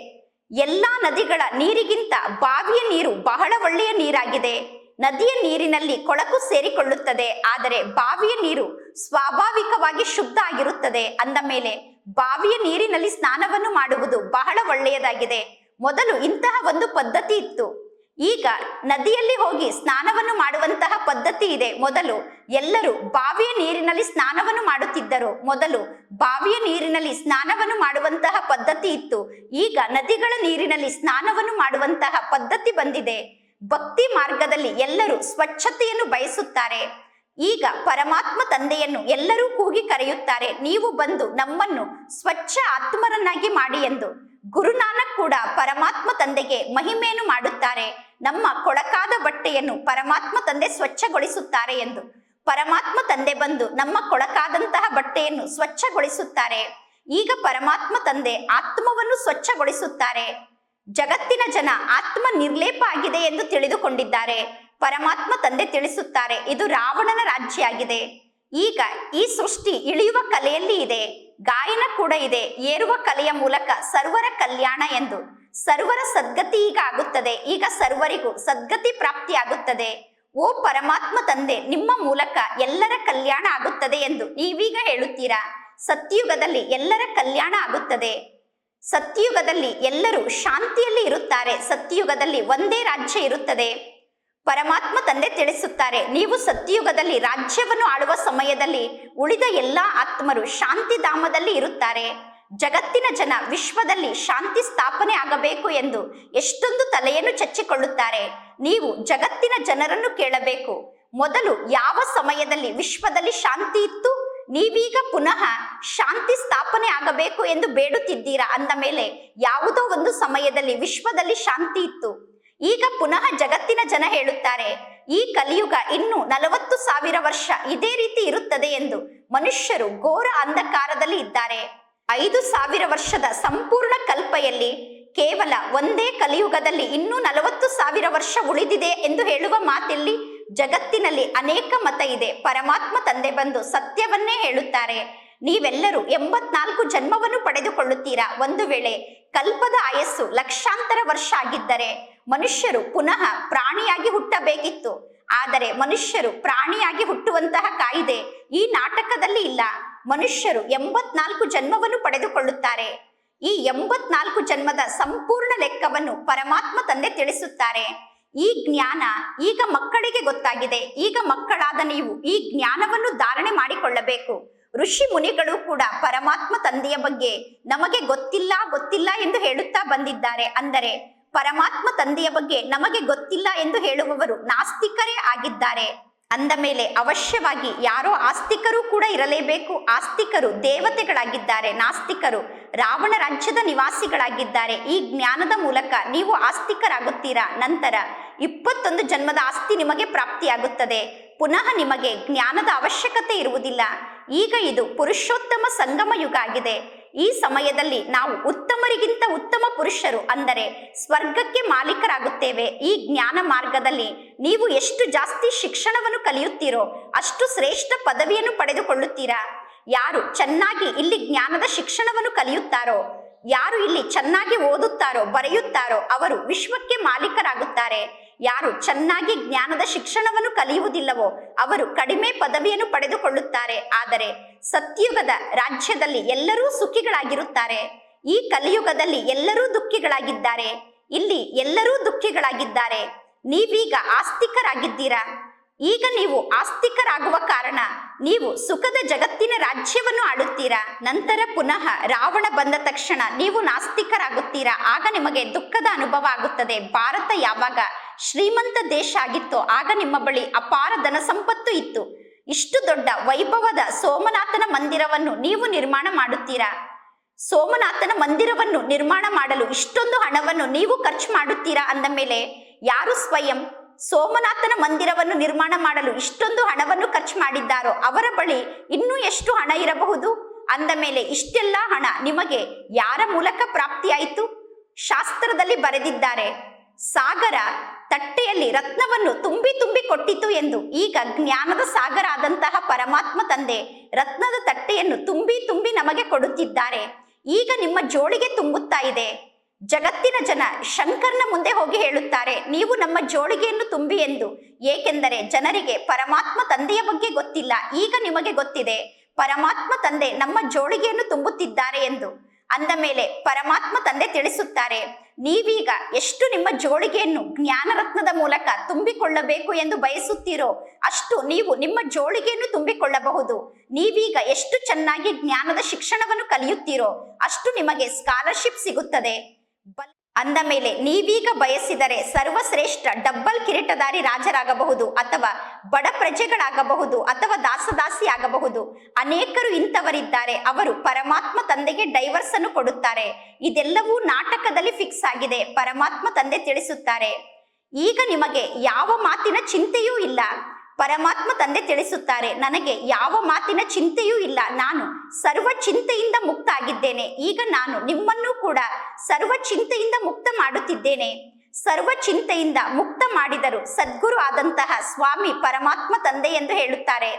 ಎಲ್ಲಾ ನದಿಗಳ ನೀರಿಗಿಂತ ಬಾವಿಯ ನೀರು ಬಹಳ ಒಳ್ಳೆಯ ನೀರಾಗಿದೆ. ನದಿಯ ನೀರಿನಲ್ಲಿ ಕೊಳಕು ಸೇರಿಕೊಳ್ಳುತ್ತದೆ, ಆದರೆ ಬಾವಿಯ ನೀರು ಸ್ವಾಭಾವಿಕವಾಗಿ ಶುದ್ಧ ಆಗಿರುತ್ತದೆ. ಅಂದ ಮೇಲೆ, ಬಾವಿಯ ನೀರಿನಲ್ಲಿ ಸ್ನಾನವನ್ನು ಮಾಡುವುದು ಬಹಳ ಒಳ್ಳೆಯದಾಗಿದೆ. ಮೊದಲು ಇಂತಹ ಒಂದು ಪದ್ಧತಿ ಇತ್ತು. ಈಗ ನದಿಯಲ್ಲಿ ಹೋಗಿ ಸ್ನಾನವನ್ನು ಮಾಡುವಂತಹ ಪದ್ಧತಿ ಇದೆ. ಮೊದಲು ಎಲ್ಲರೂ ಬಾವಿಯ ನೀರಿನಲ್ಲಿ ಸ್ನಾನವನ್ನು ಮಾಡುತ್ತಿದ್ದರು. ಮೊದಲು ಬಾವಿಯ ನೀರಿನಲ್ಲಿ ಸ್ನಾನವನ್ನು ಮಾಡುವಂತಹ ಪದ್ಧತಿ ಇತ್ತು. ಈಗ ನದಿಗಳ ನೀರಿನಲ್ಲಿ ಸ್ನಾನವನ್ನು ಮಾಡುವಂತಹ ಪದ್ಧತಿ ಬಂದಿದೆ. ಭಕ್ತಿ ಮಾರ್ಗದಲ್ಲಿ ಎಲ್ಲರೂ ಸ್ವಚ್ಛತೆಯನ್ನು ಬಯಸುತ್ತಾರೆ. ಈಗ ಪರಮಾತ್ಮ ತಂದೆಯನ್ನು ಎಲ್ಲರೂ ಕೂಗಿ ಕರೆಯುತ್ತಾರೆ, ನೀವು ಬಂದು ನಮ್ಮನ್ನು ಸ್ವಚ್ಛ ಆತ್ಮರನ್ನಾಗಿ ಮಾಡಿ ಎಂದು. ಗುರುನಾನಕ್ ಕೂಡ ಪರಮಾತ್ಮ ತಂದೆಗೆ ಮಹಿಮೆಯನ್ನು ಮಾಡುತ್ತಾರೆ. ನಮ್ಮ ಕೊಳಕಾದ ಬಟ್ಟೆಯನ್ನು ಪರಮಾತ್ಮ ತಂದೆ ಸ್ವಚ್ಛಗೊಳಿಸುತ್ತಾರೆ ಎಂದು. ಪರಮಾತ್ಮ ತಂದೆ ಬಂದು ನಮ್ಮ ಕೊಳಕಾದಂತಹ ಬಟ್ಟೆಯನ್ನು ಸ್ವಚ್ಛಗೊಳಿಸುತ್ತಾರೆ. ಈಗ ಪರಮಾತ್ಮ ತಂದೆ ಆತ್ಮವನ್ನು ಸ್ವಚ್ಛಗೊಳಿಸುತ್ತಾರೆ. ಜಗತ್ತಿನ ಜನ ಆತ್ಮ ನಿರ್ಲೇಪ ಆಗಿದೆ ಎಂದು ತಿಳಿದುಕೊಂಡಿದ್ದಾರೆ. ಪರಮಾತ್ಮ ತಂದೆ ತಿಳಿಸುತ್ತಾರೆ, ಇದು ರಾವಣನ ರಾಜ್ಯ ಆಗಿದೆ. ಈಗ ಈ ಸೃಷ್ಟಿ ಇಳಿಯುವ ಕಲೆಯಲ್ಲಿ ಇದೆ. ಗಾಯನ ಕೂಡ ಇದೆ. ಏರುವ ಕಲೆಯ ಮೂಲಕ ಸರ್ವರ ಕಲ್ಯಾಣ ಎಂದು. ಸರ್ವರ ಸದ್ಗತಿ ಈಗ ಆಗುತ್ತದೆ. ಈಗ ಸರ್ವರಿಗೂ ಸದ್ಗತಿ ಪ್ರಾಪ್ತಿಯಾಗುತ್ತದೆ. ಓ ಪರಮಾತ್ಮ ತಂದೆ, ನಿಮ್ಮ ಮೂಲಕ ಎಲ್ಲರ ಕಲ್ಯಾಣ ಆಗುತ್ತದೆ ಎಂದು ನೀವೀಗ ಹೇಳುತ್ತೀರಾ? ಸತ್ಯುಗದಲ್ಲಿ ಎಲ್ಲರ ಕಲ್ಯಾಣ ಆಗುತ್ತದೆ. ಸತ್ಯುಗದಲ್ಲಿ ಎಲ್ಲರೂ ಶಾಂತಿಯಲ್ಲಿ ಇರುತ್ತಾರೆ. ಸತ್ಯುಗದಲ್ಲಿ ಒಂದೇ ರಾಜ್ಯ ಇರುತ್ತದೆ. ಪರಮಾತ್ಮ ತಂದೆ ತಿಳಿಸುತ್ತಾರೆ, ನೀವು ಸತ್ಯಯುಗದಲ್ಲಿ ರಾಜ್ಯವನ್ನು ಆಳುವ ಸಮಯದಲ್ಲಿ ಉಳಿದ ಎಲ್ಲಾ ಆತ್ಮರು ಶಾಂತಿಧಾಮದಲ್ಲಿ ಇರುತ್ತಾರೆ. ಜಗತ್ತಿನ ಜನ ವಿಶ್ವದಲ್ಲಿ ಶಾಂತಿ ಸ್ಥಾಪನೆ ಆಗಬೇಕು ಎಂದು ಎಷ್ಟೊಂದು ತಲೆಯನ್ನು ಚಚ್ಚಿಕೊಳ್ಳುತ್ತಾರೆ. ನೀವು ಜಗತ್ತಿನ ಜನರನ್ನು ಕೇಳಬೇಕು. ಮೊದಲು ಯಾವ ಸಮಯದಲ್ಲಿ ವಿಶ್ವದಲ್ಲಿ ಶಾಂತಿ ಇತ್ತು? ನೀವೀಗ ಪುನಃ ಶಾಂತಿ ಸ್ಥಾಪನೆ ಆಗಬೇಕು ಎಂದು ಬೇಡುತ್ತಿದ್ದೀರಾ? ಅಂದ ಮೇಲೆ, ಯಾವುದೋ ಒಂದು ಸಮಯದಲ್ಲಿ ವಿಶ್ವದಲ್ಲಿ ಶಾಂತಿ ಇತ್ತು. ಈಗ ಪುನಃ ಜಗತ್ತಿನ ಜನ ಹೇಳುತ್ತಾರೆ, ಈ ಕಲಿಯುಗ ಇನ್ನು ನಲವತ್ತು ಸಾವಿರ ವರ್ಷ ಇದೇ ರೀತಿ ಇರುತ್ತದೆ ಎಂದು ಮನುಷ್ಯರು ಘೋರ ಅಂಧಕಾರದಲ್ಲಿ ಇದ್ದಾರೆ. ಐದು ಸಾವಿರ ವರ್ಷದ ಸಂಪೂರ್ಣ ಕಲ್ಪೆಯಲ್ಲಿ ಕೇವಲ ಒಂದೇ ಕಲಿಯುಗದಲ್ಲಿ ಇನ್ನೂ ನಲವತ್ತು ಸಾವಿರ ವರ್ಷ ಉಳಿದಿದೆ ಎಂದು ಹೇಳುವ ಮಾತಿಲ್ಲಿ ಜಗತ್ತಿನಲ್ಲಿ ಅನೇಕ ಮತ ಇದೆ. ಪರಮಾತ್ಮ ತಂದೆ ಬಂದು ಸತ್ಯವನ್ನೇ ಹೇಳುತ್ತಾರೆ. ನೀವೆಲ್ಲರೂ ಎಂಬತ್ನಾಲ್ಕು ಜನ್ಮವನ್ನು ಪಡೆದುಕೊಳ್ಳುತ್ತೀರಾ? ಒಂದು ವೇಳೆ ಕಲ್ಪದ ಆಯಸ್ಸು ಲಕ್ಷಾಂತರ ವರ್ಷ ಆಗಿದ್ದರೆ ಮನುಷ್ಯರು ಪುನಃ ಪ್ರಾಣಿಯಾಗಿ ಹುಟ್ಟಬೇಕಿತ್ತು. ಆದರೆ ಮನುಷ್ಯರು ಪ್ರಾಣಿಯಾಗಿ ಹುಟ್ಟುವಂತಹ ಕಾಯಿದೆ ಈ ನಾಟಕದಲ್ಲಿ ಇಲ್ಲ. ಮನುಷ್ಯರು ಎಂಬತ್ನಾಲ್ಕು ಜನ್ಮವನ್ನು ಪಡೆದುಕೊಳ್ಳುತ್ತಾರೆ. ಈ ಎಂಬತ್ನಾಲ್ಕು ಜನ್ಮದ ಸಂಪೂರ್ಣ ಲೆಕ್ಕವನ್ನು ಪರಮಾತ್ಮ ತಂದೆ ತಿಳಿಸುತ್ತಾರೆ. ಈ ಜ್ಞಾನ ಈಗ ಮಕ್ಕಳಿಗೆ ಗೊತ್ತಾಗಿದೆ. ಈಗ ಮಕ್ಕಳಾದ ನೀವು ಈ ಜ್ಞಾನವನ್ನು ಧಾರಣೆ ಮಾಡಿಕೊಳ್ಳಬೇಕು. ಋಷಿ ಮುನಿಗಳು ಕೂಡ ಪರಮಾತ್ಮ ತಂದೆಯ ಬಗ್ಗೆ ನಮಗೆ ಗೊತ್ತಿಲ್ಲ ಗೊತ್ತಿಲ್ಲ ಎಂದು ಹೇಳುತ್ತಾ ಬಂದಿದ್ದಾರೆ. ಅಂದರೆ ಪರಮಾತ್ಮ ತಂದೆಯ ಬಗ್ಗೆ ನಮಗೆ ಗೊತ್ತಿಲ್ಲ ಎಂದು ಹೇಳುವವರು ನಾಸ್ತಿಕರೇ ಆಗಿದ್ದಾರೆ. ಅಂದ ಮೇಲೆ ಅವಶ್ಯವಾಗಿ ಯಾರೋ ಆಸ್ತಿಕರು ಕೂಡ ಇರಲೇಬೇಕು. ಆಸ್ತಿಕರು ದೇವತೆಗಳಾಗಿದ್ದಾರೆ, ನಾಸ್ತಿಕರು ರಾವಣ ರಾಜ್ಯದ ನಿವಾಸಿಗಳಾಗಿದ್ದಾರೆ. ಈ ಜ್ಞಾನದ ಮೂಲಕ ನೀವು ಆಸ್ತಿಕರಾಗುತ್ತೀರಾ? ನಂತರ ಇಪ್ಪತ್ತೊಂದು ಜನ್ಮದ ಆಸ್ತಿ ನಿಮಗೆ ಪ್ರಾಪ್ತಿಯಾಗುತ್ತದೆ. ಪುನಃ ನಿಮಗೆ ಜ್ಞಾನದ ಅವಶ್ಯಕತೆ ಇರುವುದಿಲ್ಲ. ಈಗ ಇದು ಪುರುಷೋತ್ತಮ ಸಂಗಮ ಯುಗ ಆಗಿದೆ. ಈ ಸಮಯದಲ್ಲಿ ನಾವು ಉತ್ತಮರಿಗಿಂತ ಉತ್ತಮ ಪುರುಷರು ಅಂದರೆ ಸ್ವರ್ಗಕ್ಕೆ ಮಾಲೀಕರಾಗುತ್ತೇವೆ. ಈ ಜ್ಞಾನ ಮಾರ್ಗದಲ್ಲಿ ನೀವು ಎಷ್ಟು ಜಾಸ್ತಿ ಶಿಕ್ಷಣವನ್ನು ಕಲಿಯುತ್ತೀರೋ ಅಷ್ಟು ಶ್ರೇಷ್ಠ ಪದವಿಯನ್ನು ಪಡೆದುಕೊಳ್ಳುತ್ತೀರಾ. ಯಾರು ಚೆನ್ನಾಗಿ ಇಲ್ಲಿ ಜ್ಞಾನದ ಶಿಕ್ಷಣವನ್ನು ಕಲಿಯುತ್ತಾರೋ, ಯಾರು ಇಲ್ಲಿ ಚೆನ್ನಾಗಿ ಓದುತ್ತಾರೋ, ಬರೆಯುತ್ತಾರೋ ಅವರು ವಿಶ್ವಕ್ಕೆ ಮಾಲೀಕರಾಗುತ್ತಾರೆ. ಯಾರು ಚೆನ್ನಾಗಿ ಜ್ಞಾನದ ಶಿಕ್ಷಣವನ್ನು ಕಲಿಯುವುದಿಲ್ಲವೋ ಅವರು ಕಡಿಮೆ ಪದವಿಯನ್ನು ಪಡೆದುಕೊಳ್ಳುತ್ತಾರೆ. ಆದರೆ ಸತ್ಯುಗದ ರಾಜ್ಯದಲ್ಲಿ ಎಲ್ಲರೂ ಸುಖಿಗಳಾಗಿರುತ್ತಾರೆ. ಈ ಕಲಿಯುಗದಲ್ಲಿ ಎಲ್ಲರೂ ದುಃಖಿಗಳಾಗಿದ್ದಾರೆ. ಇಲ್ಲಿ ಎಲ್ಲರೂ ದುಃಖಿಗಳಾಗಿದ್ದಾರೆ. ನೀವೀಗ ಆಸ್ತಿಕರಾಗಿದ್ದೀರಾ? ಈಗ ನೀವು ಆಸ್ತಿಕರಾಗುವ ಕಾರಣ ನೀವು ಸುಖದ ಜಗತ್ತಿನ ರಾಜ್ಯವನ್ನು ಆಡುತ್ತೀರಾ ನಂತರ ಪುನಃ ರಾವಣ ಬಂದ ತಕ್ಷಣ ನೀವು ನಾಸ್ತಿಕರಾಗುತ್ತೀರಾ? ಆಗ ನಿಮಗೆ ದುಃಖದ ಅನುಭವ ಆಗುತ್ತದೆ. ಭಾರತ ಯಾವಾಗ ಶ್ರೀಮಂತ ದೇಶ ಆಗಿತ್ತೋ ಆಗ ನಿಮ್ಮ ಬಳಿ ಅಪಾರ ಧನ ಸಂಪತ್ತು ಇತ್ತು. ಇಷ್ಟು ದೊಡ್ಡ ವೈಭವದ ಸೋಮನಾಥನ ಮಂದಿರವನ್ನು ನೀವು ನಿರ್ಮಾಣ ಮಾಡುತ್ತೀರಾ? ಸೋಮನಾಥನ ಮಂದಿರವನ್ನು ನಿರ್ಮಾಣ ಮಾಡಲು ಇಷ್ಟೊಂದು ಹಣವನ್ನು ನೀವು ಖರ್ಚು ಮಾಡುತ್ತೀರಾ ಅಂದ ಮೇಲೆ ಯಾರು ಸ್ವಯಂ ಸೋಮನಾಥನ ಮಂದಿರವನ್ನು ನಿರ್ಮಾಣ ಮಾಡಲು ಇಷ್ಟೊಂದು ಹಣವನ್ನು ಖರ್ಚು ಮಾಡಿದ್ದಾರೋ ಅವರ ಬಳಿ ಇನ್ನೂ ಎಷ್ಟು ಹಣ ಇರಬಹುದು? ಅಂದ ಮೇಲೆ, ಇಷ್ಟೆಲ್ಲ ಹಣ ನಿಮಗೆ ಯಾರ ಮೂಲಕ ಪ್ರಾಪ್ತಿಯಾಯಿತು? ಶಾಸ್ತ್ರದಲ್ಲಿ ಬರೆದಿದ್ದಾರೆ, ಸಾಗರ ತಟ್ಟೆಯಲ್ಲಿ ರತ್ನವನ್ನು ತುಂಬಿ ತುಂಬಿ ಕೊಟ್ಟಿತು ಎಂದು. ಈಗ ಜ್ಞಾನದ ಸಾಗರ ಆದಂತಹ ಪರಮಾತ್ಮ ತಂದೆ ರತ್ನದ ತಟ್ಟೆಯನ್ನು ತುಂಬಿ ತುಂಬಿ ನಮಗೆ ಕೊಡುತ್ತಿದ್ದಾರೆ. ಈಗ ನಿಮ್ಮ ಜೋಳಿಗೆ ತುಂಬುತ್ತಾ ಇದೆ. ಜಗತ್ತಿನ ಜನ ಶಂಕರ್ನ ಮುಂದೆ ಹೋಗಿ ಹೇಳುತ್ತಾರೆ, ನೀವು ನಮ್ಮ ಜೋಳಿಗೆಯನ್ನು ತುಂಬಿ ಎಂದು. ಏಕೆಂದರೆ ಜನರಿಗೆ ಪರಮಾತ್ಮ ತಂದೆಯ ಬಗ್ಗೆ ಗೊತ್ತಿಲ್ಲ. ಈಗ ನಿಮಗೆ ಗೊತ್ತಿದೆ, ಪರಮಾತ್ಮ ತಂದೆ ನಮ್ಮ ಜೋಳಿಗೆಯನ್ನು ತುಂಬುತ್ತಿದ್ದಾರೆ ಎಂದು. ಅಂದ ಮೇಲೆ ಪರಮಾತ್ಮ ತಂದೆ ತಿಳಿಸುತ್ತಾರೆ, ನೀವೀಗ ಎಷ್ಟು ನಿಮ್ಮ ಜೋಳಿಗೆಯನ್ನು ಜ್ಞಾನರತ್ನದ ಮೂಲಕ ತುಂಬಿಕೊಳ್ಳಬೇಕು ಎಂದು ಬಯಸುತ್ತೀರೋ, ಅಷ್ಟು ನೀವು ನಿಮ್ಮ ಜೋಳಿಗೆಯನ್ನು ತುಂಬಿಕೊಳ್ಳಬಹುದು. ನೀವೀಗ ಎಷ್ಟು ಚೆನ್ನಾಗಿ ಜ್ಞಾನದ ಶಿಕ್ಷಣವನ್ನು ಕಲಿಯುತ್ತೀರೋ, ಅಷ್ಟು ನಿಮಗೆ ಸ್ಕಾಲರ್ಶಿಪ್ ಸಿಗುತ್ತದೆ. ಅಂದ ಮೇಲೆ, ನೀವೀಗ ಬಯಸಿದರೆ ಸರ್ವಶ್ರೇಷ್ಠ ಡಬ್ಬಲ್ ಕಿರೀಟಧಾರಿ ರಾಜರಾಗಬಹುದು ಅಥವಾ ಬಡ ಪ್ರಜೆಗಳಾಗಬಹುದು ಅಥವಾ ದಾಸದಾಸಿ ಆಗಬಹುದು ಅನೇಕರು ಇಂಥವರಿದ್ದಾರೆ. ಅವರು ಪರಮಾತ್ಮ ತಂದೆಗೆ ಡೈವರ್ಸ್ ಅನ್ನು ಕೊಡುತ್ತಾರೆ. ಇದೆಲ್ಲವೂ ನಾಟಕದಲ್ಲಿ ಫಿಕ್ಸ್ ಆಗಿದೆ, ಪರಮಾತ್ಮ ತಂದೆ ತಿಳಿಸುತ್ತಾರೆ. ಈಗ ನಿಮಗೆ ಯಾವ ಮಾತಿನ ಚಿಂತೆಯೂ ಇಲ್ಲ. ಪರಮಾತ್ಮ ತಂದೆ ತಿಳಿಸುತ್ತಾರೆ, ನನಗೆ ಯಾವ ಮಾತಿನ ಚಿಂತೆಯೂ ಇಲ್ಲ, ನಾನು ಸರ್ವ ಚಿಂತೆಯಿಂದ ಮುಕ್ತ ಆಗಿದ್ದೇನೆ ಈಗ ನಾನು ನಿಮ್ಮನ್ನೂ ಕೂಡ ಸರ್ವ ಚಿಂತೆಯಿಂದ ಮುಕ್ತ ಮಾಡುತ್ತಿದ್ದೇನೆ. ಸರ್ವ ಚಿಂತೆಯಿಂದ ಮುಕ್ತ ಮಾಡಿದರು ಸದ್ಗುರು ಆದಂತಹ ಸ್ವಾಮಿ ಪರಮಾತ್ಮ ತಂದೆ ಎಂದು ಹೇಳುತ್ತಾರೆ.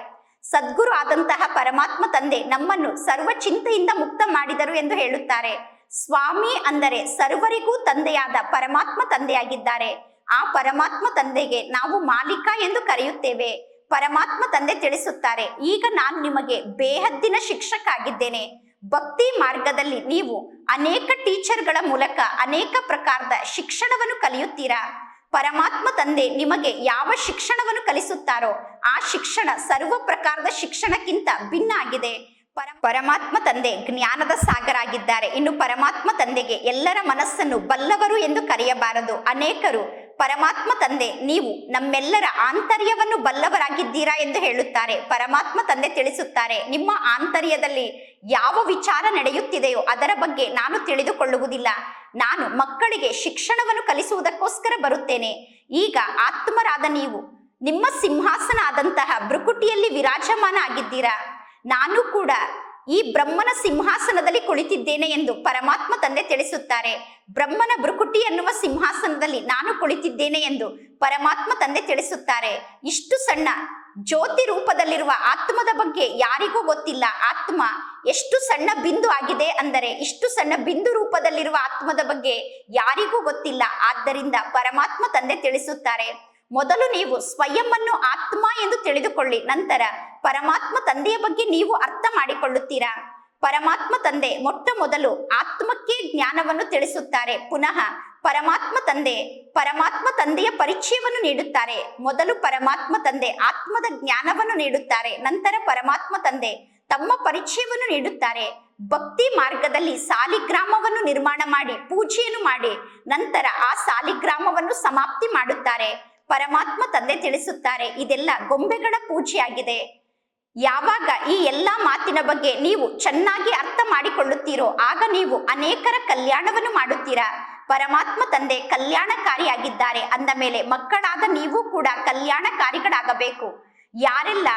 ಸದ್ಗುರು ಆದಂತಹ ಪರಮಾತ್ಮ ತಂದೆ ನಮ್ಮನ್ನು ಸರ್ವ ಚಿಂತೆಯಿಂದ ಮುಕ್ತ ಮಾಡಿದರು ಎಂದು ಹೇಳುತ್ತಾರೆ. ಸ್ವಾಮಿ ಅಂದರೆ ಸರ್ವರಿಗೂ ತಂದೆಯಾದ ಪರಮಾತ್ಮ ತಂದೆಯಾಗಿದ್ದಾರೆ. ಆ ಪರಮಾತ್ಮ ತಂದೆಗೆ ನಾವು ಮಾಲೀಕ ಎಂದು ಕರೆಯುತ್ತೇವೆ. ಪರಮಾತ್ಮ ತಂದೆ ತಿಳಿಸುತ್ತಾರೆ, ಈಗ ನಾನು ನಿಮಗೆ ಬೇಹದ್ದಿನ ಶಿಕ್ಷಕ ಆಗಿದ್ದೇನೆ ಭಕ್ತಿ ಮಾರ್ಗದಲ್ಲಿ ನೀವು ಅನೇಕ ಟೀಚರ್ಗಳ ಮೂಲಕ ಅನೇಕ ಪ್ರಕಾರದ ಶಿಕ್ಷಣವನ್ನು ಕಲಿಯುತ್ತೀರಾ? ಪರಮಾತ್ಮ ತಂದೆ ನಿಮಗೆ ಯಾವ ಶಿಕ್ಷಣವನ್ನು ಕಲಿಸುತ್ತಾರೋ, ಆ ಶಿಕ್ಷಣ ಸರ್ವ ಪ್ರಕಾರದ ಶಿಕ್ಷಣಕ್ಕಿಂತ ಭಿನ್ನ ಆಗಿದೆ. ಪರ, ಪರಮಾತ್ಮ ತಂದೆ ಜ್ಞಾನದ ಸಾಗರ ಆಗಿದ್ದಾರೆ ಇನ್ನು ಪರಮಾತ್ಮ ತಂದೆಗೆ ಎಲ್ಲರ ಮನಸ್ಸನ್ನು ಬಲ್ಲವರು ಎಂದು ಕರೆಯಬಾರದು. ಅನೇಕರು ಪರಮಾತ್ಮ ತಂದೆ, ನೀವು ನಮ್ಮೆಲ್ಲರ ಆಂತರ್ಯವನ್ನು ಬಲ್ಲವರಾಗಿದ್ದೀರಾ ಎಂದು ಹೇಳುತ್ತಾರೆ. ಪರಮಾತ್ಮ ತಂದೆ ತಿಳಿಸುತ್ತಾರೆ, ನಿಮ್ಮ ಆಂತರ್ಯದಲ್ಲಿ ಯಾವ ವಿಚಾರ ನಡೆಯುತ್ತಿದೆಯೋ ಅದರ ಬಗ್ಗೆ ನಾನು ತಿಳಿದುಕೊಳ್ಳುವುದಿಲ್ಲ. ನಾನು ಮಕ್ಕಳಿಗೆ ಶಿಕ್ಷಣವನ್ನು ಕಲಿಸುವುದಕ್ಕೋಸ್ಕರ ಬರುತ್ತೇನೆ. ಈಗ ಆತ್ಮರಾದ ನೀವು, ನಿಮ್ಮ ಸಿಂಹಾಸನ ಆದಂತಹ ಭ್ರುಕುಟಿಯಲ್ಲಿ ವಿರಾಜಮಾನ ಆಗಿದ್ದೀರಾ? ನಾನು ಕೂಡ ಈ ಬ್ರಹ್ಮನ ಸಿಂಹಾಸನದಲ್ಲಿ ಕುಳಿತಿದ್ದೇನೆ ಎಂದು ಪರಮಾತ್ಮ ತಂದೆ ತಿಳಿಸುತ್ತಾರೆ. ಬ್ರಹ್ಮನ ಭ್ರುಕುಟಿ ಎನ್ನುವ ಸಿಂಹಾಸನದಲ್ಲಿ ನಾನು ಕುಳಿತಿದ್ದೇನೆ ಎಂದು ಪರಮಾತ್ಮ ತಂದೆ ತಿಳಿಸುತ್ತಾರೆ. ಇಷ್ಟು ಸಣ್ಣ ಜ್ಯೋತಿ ರೂಪದಲ್ಲಿರುವ ಆತ್ಮದ ಬಗ್ಗೆ ಯಾರಿಗೂ ಗೊತ್ತಿಲ್ಲ. ಆತ್ಮ ಎಷ್ಟು ಸಣ್ಣ ಬಿಂದು ಆಗಿದೆ ಅಂದರೆ ಇಷ್ಟು ಸಣ್ಣ ಬಿಂದು ರೂಪದಲ್ಲಿರುವ ಆತ್ಮದ ಬಗ್ಗೆ ಯಾರಿಗೂ ಗೊತ್ತಿಲ್ಲ. ಆದ್ದರಿಂದ ಪರಮಾತ್ಮ ತಂದೆ ತಿಳಿಸುತ್ತಾರೆ. ಮೊದಲು ನೀವು ಸ್ವಯಂವನ್ನು ಆತ್ಮ ಎಂದು ತಿಳಿದುಕೊಳ್ಳಿ. ನಂತರ ಪರಮಾತ್ಮ ತಂದೆಯ ಬಗ್ಗೆ ನೀವು ಅರ್ಥ ಮಾಡಿಕೊಳ್ಳುತ್ತೀರಾ? ಪರಮಾತ್ಮ ತಂದೆ ಮೊಟ್ಟ ಮೊದಲು ಆತ್ಮಕ್ಕೆ ಜ್ಞಾನವನ್ನು ತಿಳಿಸುತ್ತಾರೆ. ಪುನಃ ಪರಮಾತ್ಮ ತಂದೆ, ಪರಮಾತ್ಮ ತಂದೆಯ ಪರಿಚಯವನ್ನು ನೀಡುತ್ತಾರೆ. ಮೊದಲು ಪರಮಾತ್ಮ ತಂದೆ ಆತ್ಮದ ಜ್ಞಾನವನ್ನು ನೀಡುತ್ತಾರೆ. ನಂತರ ಪರಮಾತ್ಮ ತಂದೆ ತಮ್ಮ ಪರಿಚಯವನ್ನು ನೀಡುತ್ತಾರೆ. ಭಕ್ತಿ ಮಾರ್ಗದಲ್ಲಿ ಸಾಲಿಗ್ರಾಮವನ್ನು ನಿರ್ಮಾಣ ಮಾಡಿ, ಪೂಜೆಯನ್ನು ಮಾಡಿ, ನಂತರ ಆ ಸಾಲಿಗ್ರಾಮವನ್ನು ಸಮಾಪ್ತಿ ಮಾಡುತ್ತಾರೆ. ಪರಮಾತ್ಮ ತಂದೆ ತಿಳಿಸುತ್ತಾರೆ, ಇದೆಲ್ಲ ಗೊಂಬೆಗಳ ಪೂಜೆಯಾಗಿದೆ. ಯಾವಾಗ ಈ ಎಲ್ಲಾ ಮಾತಿನ ಬಗ್ಗೆ ನೀವು ಚೆನ್ನಾಗಿ ಅರ್ಥ ಮಾಡಿಕೊಳ್ಳುತ್ತೀರೋ, ಆಗ ನೀವು ಅನೇಕರ ಕಲ್ಯಾಣವನ್ನು ಮಾಡುತ್ತೀರಾ. ಪರಮಾತ್ಮ ತಂದೆ ಕಲ್ಯಾಣಕಾರಿಯಾಗಿದ್ದಾರೆ, ಅಂದ ಮೇಲೆ ಮಕ್ಕಳಾದ ನೀವು ಕೂಡ ಕಲ್ಯಾಣಕಾರಿಗಳಾಗಬೇಕು. ಯಾರೆಲ್ಲ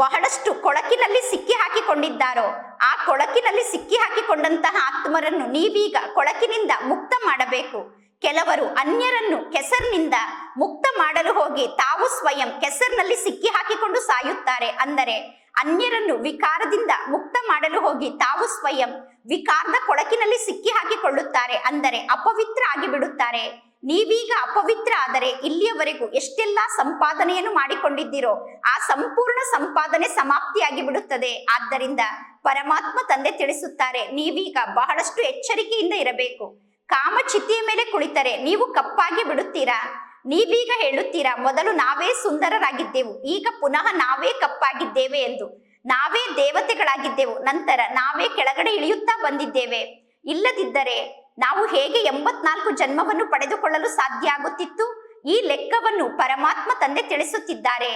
ಬಹಳಷ್ಟು ಕೊಳಕಿನಲ್ಲಿ ಸಿಕ್ಕಿ ಹಾಕಿಕೊಂಡಿದ್ದಾರೋ, ಆ ಕೊಳಕಿನಲ್ಲಿ ಸಿಕ್ಕಿ ಹಾಕಿಕೊಂಡಂತಹ ಆತ್ಮರನ್ನು ನೀವೀಗ ಕೊಳಕಿನಿಂದ ಮುಕ್ತ ಮಾಡಬೇಕು. ಕೆಲವರು ಅನ್ಯರನ್ನು ಕೆಸರಿನಿಂದ ಮುಕ್ತ ಮಾಡಲು ಹೋಗಿ ತಾವು ಸ್ವಯಂ ಕೆಸರಿನಲ್ಲಿ ಸಿಕ್ಕಿ ಹಾಕಿಕೊಂಡು ಸಾಯುತ್ತಾರೆ. ಅಂದರೆ ಅನ್ಯರನ್ನು ವಿಕಾರದಿಂದ ಮುಕ್ತ ಮಾಡಲು ಹೋಗಿ ತಾವು ಸ್ವಯಂ ವಿಕಾರದ ಕೊಳಕಿನಲ್ಲಿ ಸಿಕ್ಕಿ ಹಾಕಿಕೊಳ್ಳುತ್ತಾರೆ. ಅಂದರೆ ಅಪವಿತ್ರ ಆಗಿ ಬಿಡುತ್ತಾರೆ ನೀವೀಗ ಅಪವಿತ್ರ ಆದರೆ ಇಲ್ಲಿಯವರೆಗೂ ಎಷ್ಟೆಲ್ಲಾ ಸಂಪಾದನೆಯನ್ನು ಮಾಡಿಕೊಂಡಿದ್ದೀರೋ ಆ ಸಂಪೂರ್ಣ ಸಂಪಾದನೆ ಸಮಾಪ್ತಿಯಾಗಿ ಬಿಡುತ್ತದೆ ಆದ್ದರಿಂದ ಪರಮಾತ್ಮ ತಂದೆ ತಿಳಿಸುತ್ತಾರೆ, ನೀವೀಗ ಬಹಳಷ್ಟು ಎಚ್ಚರಿಕೆಯಿಂದ ಇರಬೇಕು. ಕಾಮಚಿತಿಯ ಮೇಲೆ ಕುಳಿತರೆ, ನೀವು ಕಪ್ಪಾಗಿ ಬಿಡುತ್ತೀರಾ? ನೀವೀಗ ಹೇಳುತ್ತೀರಾ, ಮೊದಲು ನಾವೇ ಸುಂದರರಾಗಿದ್ದೆವು, ಈಗ ಪುನಃ ನಾವೇ ಕಪ್ಪಾಗಿದ್ದೇವೆ ಎಂದು. ನಾವೇ ದೇವತೆಗಳಾಗಿದ್ದೆವು, ನಂತರ ನಾವೇ ಕೆಳಗಡೆ ಇಳಿಯುತ್ತಾ ಬಂದಿದ್ದೇವೆ. ಇಲ್ಲದಿದ್ದರೆ ನಾವು ಹೇಗೆ ಎಂಬತ್ನಾಲ್ಕು ಜನ್ಮವನ್ನು ಪಡೆದುಕೊಳ್ಳಲು ಸಾಧ್ಯ ಆಗುತ್ತಿತ್ತು? ಈ ಲೆಕ್ಕವನ್ನು ಪರಮಾತ್ಮ ತಂದೆ ತಿಳಿಸುತ್ತಿದ್ದಾರೆ.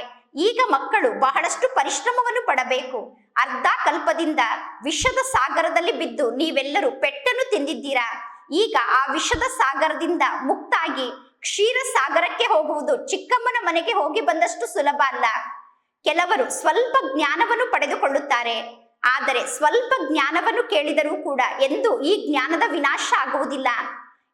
ಈಗ ಮಕ್ಕಳು ಬಹಳಷ್ಟು ಪರಿಶ್ರಮವನ್ನು ಪಡಬೇಕು. ಅರ್ಧ ಕಲ್ಪದಿಂದ ವಿಷದ ಸಾಗರದಲ್ಲಿ ಬಿದ್ದು ನೀವೆಲ್ಲರೂ ಪೆಟ್ಟನ್ನು ತಿಂದಿದ್ದೀರಾ? ಈಗ ಆ ವಿಷದ ಸಾಗರದಿಂದ ಮುಕ್ತಾಗಿ ಕ್ಷೀರ ಸಾಗರಕ್ಕೆ ಹೋಗುವುದು ಚಿಕ್ಕಮ್ಮನ ಮನೆಗೆ ಹೋಗಿ ಬಂದಷ್ಟು ಸುಲಭ ಅಲ್ಲ. ಕೆಲವರು ಸ್ವಲ್ಪ ಜ್ಞಾನವನ್ನು ಪಡೆದುಕೊಳ್ಳುತ್ತಾರೆ. ಆದರೆ ಸ್ವಲ್ಪ ಜ್ಞಾನವನ್ನು ಕೇಳಿದರೂ ಕೂಡ ಎಂದು ಈ ಜ್ಞಾನದ ವಿನಾಶ ಆಗುವುದಿಲ್ಲ.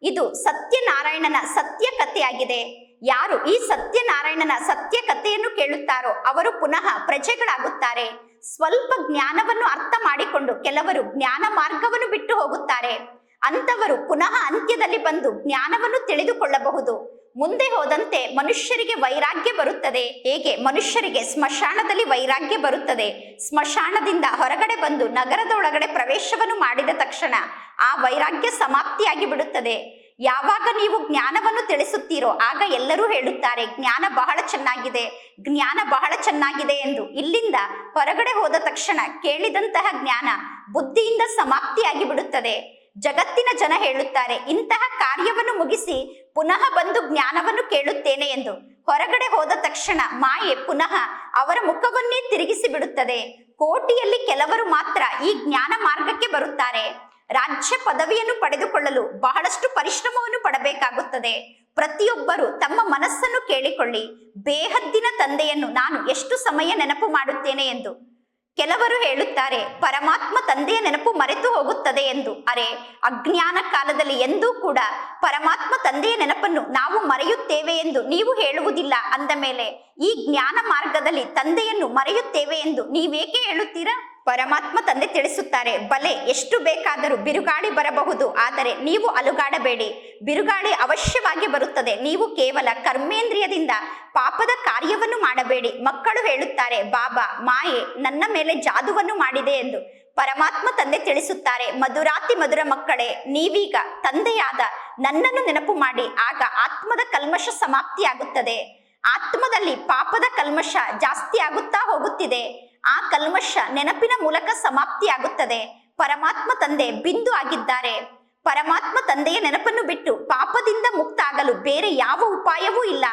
ಇದು ಸತ್ಯನಾರಾಯಣನ ಸತ್ಯ ಕಥೆಯಾಗಿದೆ ಯಾರು ಈ ಸತ್ಯನಾರಾಯಣನ ಸತ್ಯ ಕಥೆಯನ್ನು ಕೇಳುತ್ತಾರೋ ಅವರು ಪುನಃ ಪ್ರಜೆಗಳಾಗುತ್ತಾರೆ. ಸ್ವಲ್ಪ ಜ್ಞಾನವನ್ನು ಅರ್ಥ ಮಾಡಿಕೊಂಡು ಕೆಲವರು ಜ್ಞಾನ ಮಾರ್ಗವನ್ನು ಬಿಟ್ಟು ಹೋಗುತ್ತಾರೆ. ಅಂತವರು ಪುನಃ ಅಂತ್ಯದಲ್ಲಿ ಬಂದು ಜ್ಞಾನವನ್ನು ತಿಳಿದುಕೊಳ್ಳಬಹುದು. ಮುಂದೆ ಹೋದಂತೆ ಮನುಷ್ಯರಿಗೆ ವೈರಾಗ್ಯ ಬರುತ್ತದೆ. ಹೇಗೆ? ಮನುಷ್ಯರಿಗೆ ಸ್ಮಶಾನದಲ್ಲಿ ವೈರಾಗ್ಯ ಬರುತ್ತದೆ. ಸ್ಮಶಾನದಿಂದ ಹೊರಗಡೆ ಬಂದು ನಗರದ ಒಳಗಡೆ ಪ್ರವೇಶವನ್ನು ಮಾಡಿದ ತಕ್ಷಣ ಆ ವೈರಾಗ್ಯ ಸಮಾಪ್ತಿಯಾಗಿ ಬಿಡುತ್ತದೆ ಯಾವಾಗ ನೀವು ಜ್ಞಾನವನ್ನು ತಿಳಿಸುತ್ತೀರೋ ಆಗ ಎಲ್ಲರೂ ಹೇಳುತ್ತಾರೆ, ಜ್ಞಾನ ಬಹಳ ಚೆನ್ನಾಗಿದೆ, ಜ್ಞಾನ ಬಹಳ ಚೆನ್ನಾಗಿದೆ ಎಂದು. ಇಲ್ಲಿಂದ ಹೊರಗಡೆ ಹೋದ ತಕ್ಷಣ ಕೇಳಿದಂತಹ ಜ್ಞಾನ ಬುದ್ಧಿಯಿಂದ ಸಮಾಪ್ತಿಯಾಗಿ ಬಿಡುತ್ತದೆ ಜಗತ್ತಿನ ಜನ ಹೇಳುತ್ತಾರೆ, ಇಂತಹ ಕಾರ್ಯವನ್ನು ಮುಗಿಸಿ ಪುನಃ ಬಂದು ಜ್ಞಾನವನ್ನು ಕೇಳುತ್ತೇನೆ ಎಂದು. ಹೊರಗಡೆ ಹೋದ ತಕ್ಷಣ ಮಾಯೆ ಪುನಃ ಅವರ ಮುಖವನ್ನೇ ತಿರುಗಿಸಿ ಬಿಡುತ್ತದೆ. ಕೋಟಿಯಲ್ಲಿ ಕೆಲವರು ಮಾತ್ರ ಈ ಜ್ಞಾನ ಮಾರ್ಗಕ್ಕೆ ಬರುತ್ತಾರೆ. ರಾಜ್ಯ ಪದವಿಯನ್ನು ಪಡೆದುಕೊಳ್ಳಲು ಬಹಳಷ್ಟು ಪರಿಶ್ರಮವನ್ನು ಪಡಬೇಕಾಗುತ್ತದೆ. ಪ್ರತಿಯೊಬ್ಬರು ತಮ್ಮ ಮನಸ್ಸನ್ನು ಕೇಳಿಕೊಳ್ಳಿ. ಬೇಹದ್ದಿನ ತಂದೆಯನ್ನು ನಾನು ಎಷ್ಟು ಸಮಯ ನೆನಪು ಮಾಡುತ್ತೇನೆ ಎಂದು. ಕೆಲವರು ಹೇಳುತ್ತಾರೆ, ಪರಮಾತ್ಮ ತಂದೆಯ ನೆನಪು ಮರೆತು ಹೋಗುತ್ತದೆ ಎಂದು. ಅರೆ, ಅಜ್ಞಾನ ಕಾಲದಲ್ಲಿ ಎಂದೂ ಕೂಡ ಪರಮಾತ್ಮ ತಂದೆಯ ನೆನಪನ್ನು ನಾವು ಮರೆಯುತ್ತೇವೆ ಎಂದು ನೀವು ಹೇಳುವುದಿಲ್ಲ. ಅಂದ ಮೇಲೆ, ಈ ಜ್ಞಾನ ಮಾರ್ಗದಲ್ಲಿ ತಂದೆಯನ್ನು ಮರೆಯುತ್ತೇವೆ ಎಂದು ನೀವೇಕೆ ಹೇಳುತ್ತೀರಾ? ಪರಮಾತ್ಮ ತಂದೆ ತಿಳಿಸುತ್ತಾರೆ, ಬಲೆ, ಎಷ್ಟು ಬೇಕಾದರೂ ಬಿರುಗಾಳಿ ಬರಬಹುದು, ಆದರೆ ನೀವು ಅಲುಗಾಡಬೇಡಿ. ಬಿರುಗಾಳಿ ಅವಶ್ಯವಾಗಿ ಬರುತ್ತದೆ. ನೀವು ಕೇವಲ ಕರ್ಮೇಂದ್ರಿಯದಿಂದ ಪಾಪದ ಕಾರ್ಯವನ್ನು ಮಾಡಬೇಡಿ. ಮಕ್ಕಳು ಹೇಳುತ್ತಾರೆ, ಬಾಬಾ, ಮಾಯೆ ನನ್ನ ಮೇಲೆ ಜಾದುವನ್ನು ಮಾಡಿದೆ ಎಂದು. ಪರಮಾತ್ಮ ತಂದೆ ತಿಳಿಸುತ್ತಾರೆ, ಮಧುರಾತಿ ಮಧುರ ಮಕ್ಕಳೇ, ನೀವೀಗ ತಂದೆಯಾದ ನನ್ನನ್ನು ನೆನಪು ಮಾಡಿ. ಆಗ ಆತ್ಮದ ಕಲ್ಮಶ ಸಮಾಪ್ತಿಯಾಗುತ್ತದೆ. ಆತ್ಮದಲ್ಲಿ ಪಾಪದ ಕಲ್ಮಶ ಜಾಸ್ತಿ ಆಗುತ್ತಾ ಹೋಗುತ್ತಿದೆ. ಆ ಕಲ್ಮಶ ನೆನಪಿನ ಮೂಲಕ ಸಮಾಪ್ತಿಯಾಗುತ್ತದೆ. ಪರಮಾತ್ಮ ತಂದೆ ಬಿಂದು ಆಗಿದ್ದಾರೆ. ಪರಮಾತ್ಮ ತಂದೆಯ ನೆನಪನ್ನು ಬಿಟ್ಟು ಪಾಪದಿಂದ ಮುಕ್ತ ಆಗಲು ಬೇರೆ ಯಾವ ಉಪಾಯವೂ ಇಲ್ಲ.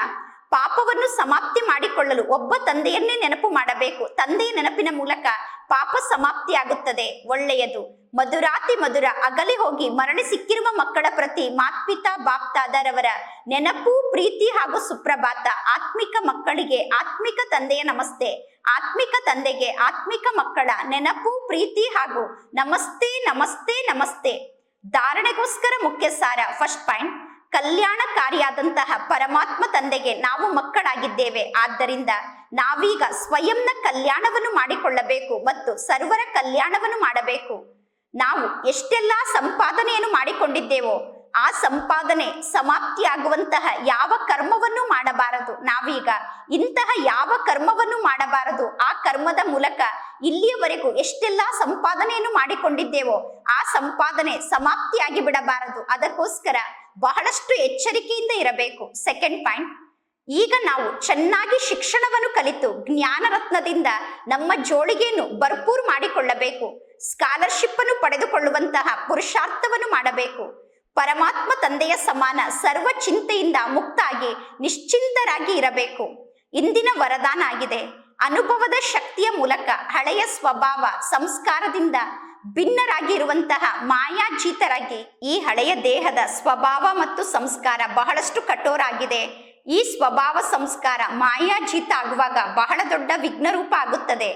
ಪಾಪವನ್ನು ಸಮಾಪ್ತಿ ಮಾಡಿಕೊಳ್ಳಲು ಒಬ್ಬ ತಂದೆಯನ್ನೇ ನೆನಪು ಮಾಡಬೇಕು. ತಂದೆಯ ನೆನಪಿನ ಮೂಲಕ ಪಾಪ ಸಮಾಪ್ತಿಯಾಗುತ್ತದೆ. ಒಳ್ಳೆಯದು. ಮಧುರಾತಿ ಮಧುರ ಅಗಲಿ ಹೋಗಿ ಮರಣ ಸಿಕ್ಕಿರುವ ಮಕ್ಕಳ ಪ್ರತಿ ಮಾತ್ಪಿತಾ ಬಾಪ್ತಾದರವರ ನೆನಪು, ಪ್ರೀತಿ ಹಾಗೂ ಸುಪ್ರಭಾತ ಆತ್ಮಿಕ ಮಕ್ಕಳಿಗೆ ಆತ್ಮಿಕ ತಂದೆಯ ನಮಸ್ತೆ. ಆತ್ಮಿಕ ತಂದೆಗೆ, ಆತ್ಮಿಕ ಮಕ್ಕಳ ನೆನಪು, ಪ್ರೀತಿ ಹಾಗೂ ನಮಸ್ತೆ ನಮಸ್ತೆ ನಮಸ್ತೆ. ಧಾರಣೆಗೋಸ್ಕರ ಮುಖ್ಯ ಸಾರ ಫಸ್ಟ್ ಪಾಯಿಂಟ್ ಕಲ್ಯಾಣಕಾರಿಯಾದಂತಹ ಪರಮಾತ್ಮ ತಂದೆಗೆ ನಾವು ಮಕ್ಕಳಾಗಿದ್ದೇವೆ. ಆದ್ದರಿಂದ ನಾವೀಗ ಸ್ವಯಂನ ಕಲ್ಯಾಣವನ್ನು ಮಾಡಿಕೊಳ್ಳಬೇಕು ಮತ್ತು ಸರ್ವರ ಕಲ್ಯಾಣವನ್ನು ಮಾಡಬೇಕು. ನಾವು ಎಷ್ಟೆಲ್ಲ ಸಂಪಾದನೆಯನ್ನು ಮಾಡಿಕೊಂಡಿದ್ದೇವೋ ಆ ಸಂಪಾದನೆ ಸಮಾಪ್ತಿಯಾಗುವಂತಹ ಯಾವ ಕರ್ಮವನ್ನು ಮಾಡಬಾರದು? ನಾವೀಗ ಇಂತಹ ಯಾವ ಕರ್ಮವನ್ನು ಮಾಡಬಾರದು? ಆ ಕರ್ಮದ ಮೂಲಕ ಇಲ್ಲಿಯವರೆಗೂ ಎಷ್ಟೆಲ್ಲ ಸಂಪಾದನೆಯನ್ನು ಮಾಡಿಕೊಂಡಿದ್ದೇವೋ, ಆ ಸಂಪಾದನೆ ಸಮಾಪ್ತಿಯಾಗಿ ಬಿಡಬಾರದು. ಅದಕ್ಕೋಸ್ಕರ ಬಹಳಷ್ಟು ಎಚ್ಚರಿಕೆಯಿಂದ ಇರಬೇಕು. ಸೆಕೆಂಡ್ ಪಾಯಿಂಟ್ ಈಗ ನಾವು ಚೆನ್ನಾಗಿ ಶಿಕ್ಷಣವನ್ನು ಕಲಿತು ಜ್ಞಾನರತ್ನದಿಂದ ನಮ್ಮ ಜೋಳಿಗೆಯನ್ನು ಭರ್ಪೂರ್ ಮಾಡಿಕೊಳ್ಳಬೇಕು. ಸ್ಕಾಲರ್ಶಿಪ್ ಅನ್ನು ಪಡೆದುಕೊಳ್ಳುವಂತಹ ಪುರುಷಾರ್ಥವನ್ನು ಮಾಡಬೇಕು. ಪರಮಾತ್ಮ ತಂದೆಯ ಸಮಾನ ಸರ್ವ ಚಿಂತೆಯಿಂದ ಮುಕ್ತಾಗಿ ನಿಶ್ಚಿಂತರಾಗಿ ಇರಬೇಕು. ಇಂದಿನ ವರದಾನ ಆಗಿದೆ. ಅನುಭವದ ಶಕ್ತಿಯ ಮೂಲಕ ಹಳೆಯ ಸ್ವಭಾವ ಸಂಸ್ಕಾರದಿಂದ ಭಿನ್ನರಾಗಿ ಇರುವಂತಹ ಮಾಯಾಜೀತರಾಗಿ ಈ ಹಳೆಯ ದೇಹದ ಸ್ವಭಾವ ಮತ್ತು ಸಂಸ್ಕಾರ ಬಹಳಷ್ಟು ಕಠೋರ ಆಗಿದೆ ಈ ಸ್ವಭಾವ ಸಂಸ್ಕಾರ ಮಾಯಾಜೀತ ಆಗುವಾಗ ಬಹಳ ದೊಡ್ಡ ವಿಘ್ನರೂಪ ಆಗುತ್ತದೆ.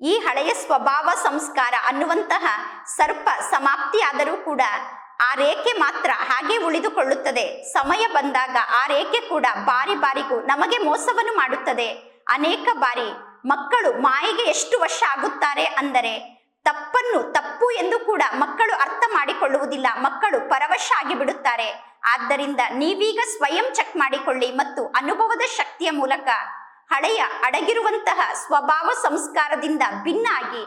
ಈ ಹಳೆಯ ಸ್ವಭಾವ ಸಂಸ್ಕಾರ ಅನ್ನುವಂತಹ ಸರ್ಪ ಸಮಾಪ್ತಿಯಾದರೂ ಕೂಡ ಆ ರೇಖೆ ಮಾತ್ರ ಹಾಗೆ ಉಳಿದುಕೊಳ್ಳುತ್ತದೆ. ಸಮಯ ಬಂದಾಗ ಆ ರೇಖೆ ಕೂಡ ಬಾರಿ ಬಾರಿಗೂ ನಮಗೆ ಮೋಸವನ್ನು ಮಾಡುತ್ತದೆ. ಅನೇಕ ಬಾರಿ ಮಕ್ಕಳು ಮಾಯೆಗೆ ಎಷ್ಟು ವರ್ಷ ಆಗುತ್ತಾರೆ ಅಂದರೆ ತಪ್ಪನ್ನು ತಪ್ಪು ಎಂದು ಕೂಡ ಮಕ್ಕಳು ಅರ್ಥ ಮಾಡಿಕೊಳ್ಳುವುದಿಲ್ಲ. ಮಕ್ಕಳು ಪರವಶ ಆಗಿ ಬಿಡುತ್ತಾರೆ ಆದ್ದರಿಂದ ನೀವೀಗ ಸ್ವಯಂ ಚೆಕ್ ಮಾಡಿಕೊಳ್ಳಿ ಮತ್ತು ಅನುಭವದ ಶಕ್ತಿಯ ಮೂಲಕ ಹಳೆಯ ಅಡಗಿರುವಂತಹ ಸ್ವಭಾವ ಸಂಸ್ಕಾರದಿಂದ ಭಿನ್ನ ಆಗಿ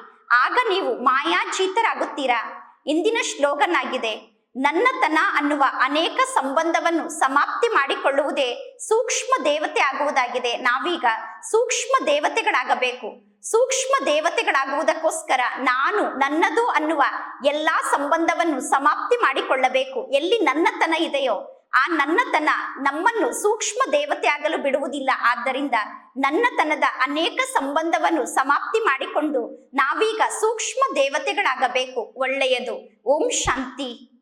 ನೀವು ಮಾಯಾಚೀತರಾಗುತ್ತೀರಾ ಇಂದಿನ ಶ್ಲೋಗನ್ ಆಗಿದೆ ನನ್ನತನ ಅನ್ನುವ ಅನೇಕ ಸಂಬಂಧವನ್ನು ಸಮಾಪ್ತಿ ಮಾಡಿಕೊಳ್ಳುವುದೇ ಸೂಕ್ಷ್ಮ ದೇವತೆ ಆಗುವುದಾಗಿದೆ. ನಾವೀಗ ಸೂಕ್ಷ್ಮ ದೇವತೆಗಳಾಗಬೇಕು. ಸೂಕ್ಷ್ಮ ದೇವತೆಗಳಾಗುವುದಕ್ಕೋಸ್ಕರ ನಾನು ನನ್ನದು ಅನ್ನುವ ಎಲ್ಲಾ ಸಂಬಂಧವನ್ನು ಸಮಾಪ್ತಿ ಮಾಡಿಕೊಳ್ಳಬೇಕು. ಎಲ್ಲಿ ನನ್ನತನ ಇದೆಯೋ ಆ ನನ್ನತನ ನಮ್ಮನ್ನು ಸೂಕ್ಷ್ಮ ದೇವತೆ ಆಗಲು ಬಿಡುವುದಿಲ್ಲ. ಆದ್ದರಿಂದ ನನ್ನತನದ ಅನೇಕ ಸಂಬಂಧವನ್ನು ಸಮಾಪ್ತಿ ಮಾಡಿಕೊಂಡು ನಾವೀಗ ಸೂಕ್ಷ್ಮ ದೇವತೆಗಳಾಗಬೇಕು. ಒಳ್ಳೆಯದು. ಓಂ ಶಾಂತಿ.